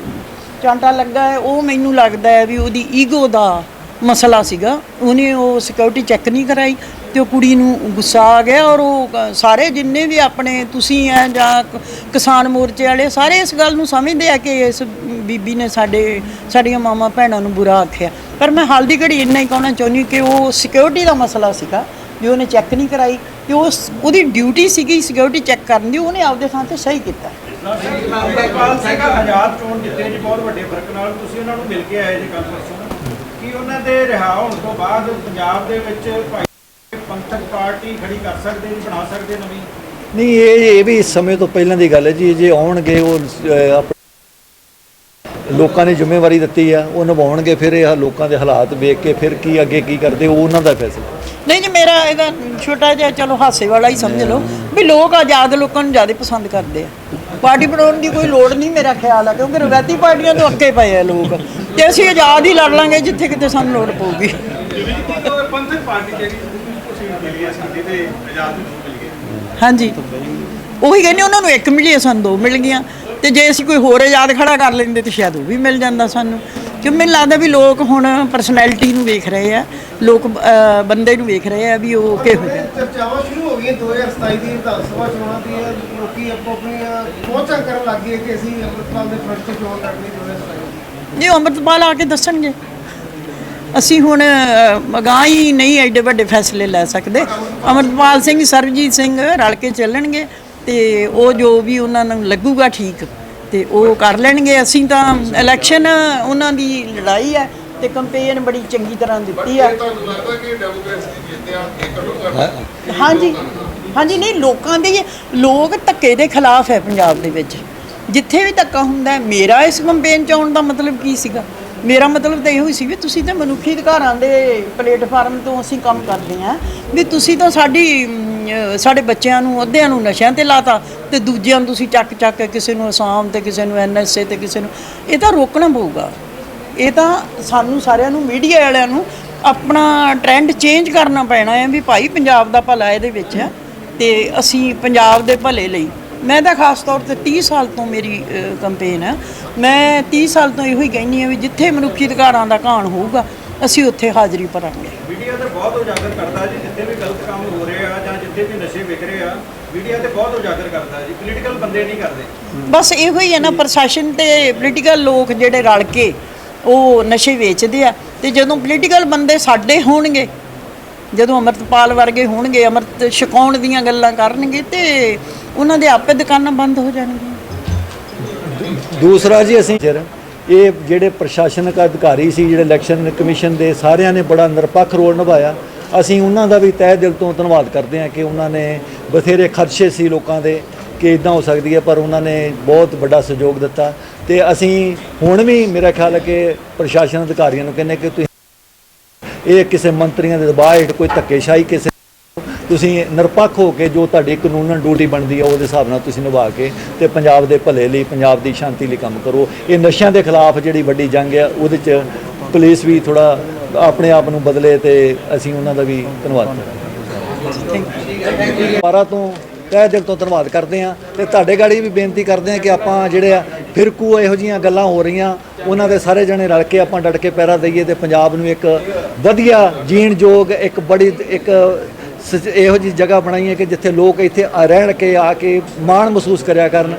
ਚਾਂਟਾ ਲੱਗਾ ਹੈ, ਉਹ ਮੈਨੂੰ ਲੱਗਦਾ ਹੈ ਵੀ ਉਹਦੀ ਈਗੋ ਦਾ ਮਸਲਾ ਸੀਗਾ। ਉਹਨੇ ਉਹ ਸਿਕਿਉਰਿਟੀ ਚੈੱਕ ਨਹੀਂ ਕਰਾਈ ਤੇ ਉਹ ਕੁੜੀ ਨੂੰ ਗੁੱਸਾ ਆ ਗਿਆ ਔਰ ਉਹ ਸਾਰੇ ਜਿੰਨੇ ਵੀ ਆਪਣੇ ਤੁਸੀਂ ਆ ਜਾਂ ਕਿਸਾਨ ਮੋਰਚੇ ਵਾਲੇ ਸਾਰੇ ਇਸ ਗੱਲ ਨੂੰ ਸਮਝਦੇ ਆ ਕਿ ਇਸ ਬੀਬੀ ਨੇ ਸਾਡੇ, ਸਾਡੀਆਂ ਮਾਮਾ ਭੈਣਾਂ ਨੂੰ ਬੁਰਾ ਆਖਿਆ। ਪਰ ਮੈਂ ਹਾਲ ਦੀ ਘੜੀ ਇੰਨਾ ਹੀ ਕਹਿਣਾ ਚਾਹੁੰਦੀ ਕਿ ਉਹ ਸਿਕਿਉਰਿਟੀ ਦਾ ਮਸਲਾ ਸੀਗਾ, ਵੀ ਉਹਨੇ ਚੈੱਕ ਨਹੀਂ ਕਰਾਈ ਤੇ ਉਸ, ਉਹਦੀ ਡਿਊਟੀ ਸੀਗੀ ਸਿਕਿਉਰਿਟੀ ਚੈੱਕ ਕਰਨ ਦੀ, ਉਹਨੇ ਆਪਦੇ ਥਾਂ ਤੇ ਸਹੀ ਕੀਤਾ। ਆਜ਼ਾਦ ਚੋਣ ਜਿੱਤੇ ਜੀ ਬਹੁਤ ਵੱਡੇ ਫ਼ਰਕ ਨਾਲ ਤੁਸੀਂ ਉਹਨਾਂ ਨੂੰ ਮਿਲ ਕੇ ਆਏ ਜੀ ਕੱਲ ਪਰਸੋਂ। ਕੀ ਉਹਨਾਂ ਦੇ ਰਿਹਾ ਹੋਣ ਤੋਂ ਬਾਅਦ ਪੰਜਾਬ ਦੇ ਵਿੱਚ ਭਾਈ ਪੰਥਕ ਪਾਰਟੀ ਖੜੀ ਕਰ ਸਕਦੇ ਜੀ ਬਣਾ ਸਕਦੇ ਨਵੀਂ? ਨਹੀਂ ਇਹ ਇਹ ਵੀ ਇਸ ਸਮੇਂ ਤੋਂ ਪਹਿਲਾਂ ਦੀ ਗੱਲ ਹੈ ਜੀ। ਜੇ ਆਉਣਗੇ ਉਹ ਲੋਕਾਂ ਨੇ ਜ਼ਿੰਮੇਵਾਰੀ ਦਿੱਤੀ ਆ ਉਹ ਨਿਭਾਉਣਗੇ ਫਿਰ ਇਹ ਲੋਕਾਂ ਦੇ ਹਾਲਾਤ ਵੇਖ ਕੇ ਫਿਰ ਕੀ ਅੱਗੇ ਕੀ ਕਰਦੇ ਉਹ ਉਹਨਾਂ ਦਾ ਫੈਸਲਾ। ਨਹੀਂ ਜੀ ਮੇਰਾ ਇਹਦਾ ਛੋਟਾ ਜਿਹਾ ਚਲੋ ਹਾਸੇ ਵਾਲਾ ਹੀ ਸਮਝ ਲਓ ਵੀ ਲੋਕ ਆਜ਼ਾਦ ਲੋਕਾਂ ਨੂੰ ਜ਼ਿਆਦਾ ਪਸੰਦ ਕਰਦੇ ਆ। ਪਾਰਟੀ ਬਣਾਉਣ ਦੀ ਕੋਈ ਲੋੜ ਨਹੀਂ ਮੇਰਾ ਖਿਆਲ ਆ, ਕਿਉਂਕਿ ਰਵਾਇਤੀ ਪਾਰਟੀਆਂ ਤੋਂ ਅੱਕੇ ਪਏ ਆ ਲੋਕ। ਤੇ ਅਸੀਂ ਆਜ਼ਾਦ ਹੀ ਲੜ ਲਾਂਗੇ ਜਿੱਥੇ ਕਿਤੇ ਸਾਨੂੰ ਲੋੜ ਪਊਗੀ। ਪੰਥਕ ਪਾਰਟੀ ਜਿਹੜੀ ਤੁਸੀਂ ਮਿਲੀ ਹੈ ਸਾਡੀ ਤੇ ਆਜ਼ਾਦ ਨੂੰ ਮਿਲ ਗਈ ਹਾਂਜੀ। ਉਹੀ ਕਹਿੰਦੇ ਉਹਨਾਂ ਨੂੰ ਇੱਕ ਮਿਲੀ ਸਾਨੂੰ ਦੋ ਮਿਲ ਗਈਆਂ। ਤੇ ਜੇ ਅਸੀਂ ਕੋਈ ਹੋਰ ਆਜ਼ਾਦ ਖੜਾ ਕਰ ਲੈਂਦੇ ਤੇ ਸ਼ਾਇਦ ਉਹ ਵੀ ਮਿਲ ਜਾਂਦਾ ਸਾਨੂੰ। ਕਿ ਮੈਨੂੰ ਲੱਗਦਾ ਵੀ ਲੋਕ ਹੁਣ ਪਰਸਨੈਲਿਟੀ ਨੂੰ ਵੇਖ ਰਹੇ ਆ ਲੋਕ ਅਹ, ਬੰਦੇ ਨੂੰ ਵੇਖ ਰਹੇ ਆ ਵੀ ਉਹ ਕਿਹੋ ਜਿਹਾ ਚਰਚਾਵਾਂ ਸ਼ੁਰੂ ਹੋ ਗਈਆਂ 2027 ਦੀ ਵਿਧਾਨ ਸਭਾ ਚੋਣਾਂ ਦੀਆਂ ਲੋਕੀ ਆਪੋ ਆਪਣੀਆਂ ਪਹੁੰਚਾਂ ਕਰਨ ਲੱਗ ਗਏ ਕਿ ਅਸੀਂ ਅੰਮ੍ਰਿਤਪਾਲ ਦੇ ਫਰੰਟ ਤੋਂ ਚੋਣ ਲੜਨੀ 2027 ਦੀ। ਅੰਮ੍ਰਿਤਪਾਲ ਆ ਕੇ ਦੱਸਣਗੇ। ਅਸੀਂ ਹੁਣ ਮਗਾਂ ਹੀ ਨਹੀਂ ਐਡੇ ਵੱਡੇ ਫੈਸਲੇ ਲੈ ਸਕਦੇ। ਅੰਮ੍ਰਿਤਪਾਲ ਸਿੰਘ ਸਰਬਜੀਤ ਸਿੰਘ ਰਲ ਕੇ ਚੱਲਣਗੇ ਤੇ ਉਹ ਜੋ ਵੀ ਉਹਨਾਂ ਨੂੰ ਲੱਗੂਗਾ ਠੀਕ। ਤੇ ਉਹ ਕਰ ਲੈਣਗੇ। ਅਸੀਂ ਤਾਂ ਇਲੈਕਸ਼ਨ ਉਹਨਾਂ ਦੀ ਲੜਾਈ ਹੈ ਤੇ ਕੰਪੇਨ ਬੜੀ ਚੰਗੀ ਤਰ੍ਹਾਂ ਦਿੱਤੀ ਆ। ਤੁਹਾਨੂੰ ਲੱਗਦਾ ਕਿ ਡੈਮੋਕ੍ਰੇਸੀ ਜਿੱਤਿਆ ਇਹ ਘੱਟੋ ਘੱਟ ਹਾਂਜੀ। ਹਾਂਜੀ ਨਹੀਂ ਲੋਕਾਂ ਦੇ ਲੋਕ ਧੱਕੇ ਦੇ ਖਿਲਾਫ ਹੈ ਪੰਜਾਬ ਦੇ ਵਿੱਚ। ਜਿੱਥੇ ਵੀ ਧੱਕਾ ਹੁੰਦਾ ਮੇਰਾ ਇਸ ਕੰਪੇਨ ਚ ਆਉਣ ਦਾ ਮਤਲਬ ਕੀ ਸੀਗਾ? ਮੇਰਾ ਮਤਲਬ ਤਾਂ ਇਹੋ ਹੀ ਸੀ ਵੀ ਤੁਸੀਂ ਤਾਂ ਮਨੁੱਖੀ ਅਧਿਕਾਰਾਂ ਦੇ ਪਲੇਟਫਾਰਮ ਤੋਂ ਅਸੀਂ ਕੰਮ ਕਰਦੇ ਹਾਂ। ਵੀ ਤੁਸੀਂ ਤਾਂ ਸਾਡੀ ਸਾਡੇ ਬੱਚਿਆਂ ਨੂੰ ਅੱਧਿਆਂ ਨੂੰ ਨਸ਼ਿਆਂ ਤੇ ਲਾਤਾ ਤੇ ਦੂਜਿਆਂ ਨੂੰ ਤੁਸੀਂ ਚੱਕ ਚੱਕ ਕੇ ਕਿਸੇ ਨੂੰ ਅਸਾਮ ਤੇ, ਕਿਸੇ ਨੂੰ ਐਨਐਸਏ ਤੇ, ਕਿਸੇ ਨੂੰ, ਇਹ ਤਾਂ ਰੋਕਣਾ ਪਊਗਾ। ਇਹ ਤਾਂ ਸਾਨੂੰ ਸਾਰਿਆਂ ਨੂੰ, ਮੀਡੀਆ ਵਾਲਿਆਂ ਨੂੰ ਆਪਣਾ ਟ੍ਰੈਂਡ ਚੇਂਜ ਕਰਨਾ ਪੈਣਾ ਹੈ ਵੀ ਭਾਈ ਪੰਜਾਬ ਦਾ ਭਲਾ ਇਹਦੇ ਵਿੱਚ ਹੈ ਤੇ ਅਸੀਂ ਪੰਜਾਬ ਦੇ ਭਲੇ ਲਈ ਮੈਂ ਤਾਂ ਖਾਸ ਤੌਰ ਤੇ 30 ਸਾਲ ਤੋਂ ਮੇਰੀ ਕੰਪੇਨ ਹੈ। ਮੈਂ 30 ਸਾਲ ਤੋਂ ਇਹੋ ਹੀ ਕਹਿੰਦੀ ਹਾਂ ਵੀ ਜਿੱਥੇ ਮਨੁੱਖੀ ਅਧਿਕਾਰਾਂ ਦਾ ਘਾਣ ਹੋਊਗਾ ਅਸੀਂ ਉੱਥੇ ਹਾਜ਼ਰੀ ਭਰਾਂਗੇ। ਮੀਡੀਆ ਤੇ ਬਹੁਤ ਉਜਾਗਰ ਕਰਦਾ ਜੀ ਜਿੱਥੇ ਵੀ ਗਲਤ ਕੰਮ ਹੋ ਰਹੇ ਆ ਜਾਂ ਜਿੱਥੇ ਵੀ ਨਸ਼ੇ ਵਿਕ ਰਹੇ ਆ ਮੀਡੀਆ ਤੇ ਬਹੁਤ ਉਜਾਗਰ ਕਰਦਾ ਜੀ ਪੋਲੀਟੀਕਲ ਬੰਦੇ ਨਹੀਂ ਕਰਦੇ। ਬਸ ਇਹੋ ਹੀ ਹੈ ਨਾ ਪ੍ਰਸ਼ਾਸਨ ਤੇ ਪੋਲੀਟੀਕਲ ਲੋਕ ਜਿਹੜੇ ਰਲ ਕੇ ਉਹ ਨਸ਼ੇ ਵੇਚਦੇ ਆ ਤੇ ਜਦੋਂ ਪੋਲੀਟੀਕਲ ਬੰਦੇ ਸਾਡੇ ਹੋਣਗੇ ਜਦੋਂ ਅਮਰਤਪਾਲ ਵਰਗੇ ਹੋਣਗੇ ਅਮਰਤ ਛਕਾਉਣ ਦੀਆਂ ਗੱਲਾਂ ਕਰਨਗੇ ਤੇ ਉਹਨਾਂ ਦੇ ਆਪੇ ਦੁਕਾਨਾਂ ਬੰਦ ਹੋ ਜਾਣਗੀਆਂ। ਦੂਸਰਾ ਜੀ ਅਸੀਂ ਫਿਰ ਇਹ ਜਿਹੜੇ ਪ੍ਰਸ਼ਾਸਨਿਕ ਅਧਿਕਾਰੀ ਸੀ, ਜਿਹੜੇ ਇਲੈਕਸ਼ਨ ਕਮਿਸ਼ਨ ਦੇ ਸਾਰਿਆਂ ਨੇ ਬੜਾ ਨਿਰਪੱਖ ਰੋਲ ਨਿਭਾਇਆ। ਅਸੀਂ ਉਹਨਾਂ ਦਾ ਵੀ ਤਹਿ ਦਿਲ ਤੋਂ ਧੰਨਵਾਦ ਕਰਦੇ ਹਾਂ ਕਿ ਉਹਨਾਂ ਨੇ ਬਥੇਰੇ ਖਦਸ਼ੇ ਸੀ ਲੋਕਾਂ ਦੇ ਕਿ ਇਦਾਂ ਹੋ ਸਕਦੀ ਹੈ, ਪਰ ਉਹਨਾਂ ਨੇ ਬਹੁਤ ਵੱਡਾ ਸਹਿਯੋਗ ਦਿੱਤਾ। ਤੇ ਅਸੀਂ ਹੁਣ ਵੀ ਮੇਰਾ ਖਿਆਲ ਹੈ ਕਿ ਪ੍ਰਸ਼ਾਸਨ ਅਧਿਕਾਰੀਆਂ ਨੂੰ ਕਹਿੰਦੇ ਕਿ ਤੁਸੀਂ ਇਹ ਕਿਸੇ ਮੰਤਰੀਆਂ ਦੇ ਦਬਾਅ ਹੇਠ ਕੋਈ ਧੱਕੇਸ਼ਾਹੀ ਕਿਸੇ ਤੁਸੀਂ ਨਿਰਪੱਖ ਹੋ ਕੇ ਜੋ ਤੁਹਾਡੀ ਕਾਨੂੰਨ ਡਿਊਟੀ ਬਣਦੀ ਹੈ ਉਹਦੇ ਹਿਸਾਬ ਨਾਲ ਤੁਸੀਂ ਨਿਭਾ ਕੇ ਤੇ ਪੰਜਾਬ ਦੇ ਭਲੇ ਲਈ, ਪੰਜਾਬ ਦੀ ਸ਼ਾਂਤੀ ਲਈ ਕੰਮ ਕਰੋ। ਇਹ ਨਸ਼ਿਆਂ ਦੇ ਖਿਲਾਫ ਜਿਹੜੀ ਵੱਡੀ ਜੰਗ ਹੈ ਉਹਦੇ 'ਚ ਪੁਲਿਸ ਵੀ ਥੋੜਾ ਆਪਣੇ ਆਪ ਨੂੰ ਬਦਲੇ ਤੇ ਅਸੀਂ ਉਹਨਾਂ ਦਾ ਵੀ ਧੰਨਵਾਦ ਕਰਾਂਗੇ। ਦੁਬਾਰਾ ਤੋਂ ਤਹਿ ਦਿਲ ਤੋਂ ਧੰਨਵਾਦ ਕਰਦੇ ਹਾਂ ਤੇ ਤੁਹਾਡੇ ਗਾੜੀ ਵੀ ਬੇਨਤੀ ਕਰਦੇ ਹਾਂ ਕਿ ਆਪਾਂ ਜਿਹੜੇ ਆ ਫਿਰਕੂ ਇਹੋ ਜੀਆਂ ਗੱਲਾਂ ਹੋ ਰਹੀਆਂ, ਉਹਨਾਂ ਦੇ ਸਾਰੇ ਜਣੇ ਰਲ ਕੇ ਆਪਾਂ ਡਟ ਕੇ ਪੈਰਾ ਦਈਏ ਤੇ ਪੰਜਾਬ ਨੂੰ ਇੱਕ ਵਧੀਆ ਜੀਣ ਯੋਗ, ਇੱਕ ਬੜੀ, ਇੱਕ ਸ- ਇਹੋ ਜੀ ਜਗ੍ਹਾ ਬਣਾਈ ਹੈ ਕਿ ਜਿੱਥੇ ਲੋਕ ਇੱਥੇ ਰਹਿਣ ਕੇ ਆ ਕੇ ਮਾਣ ਮਹਿਸੂਸ ਕਰਿਆ ਕਰਨ।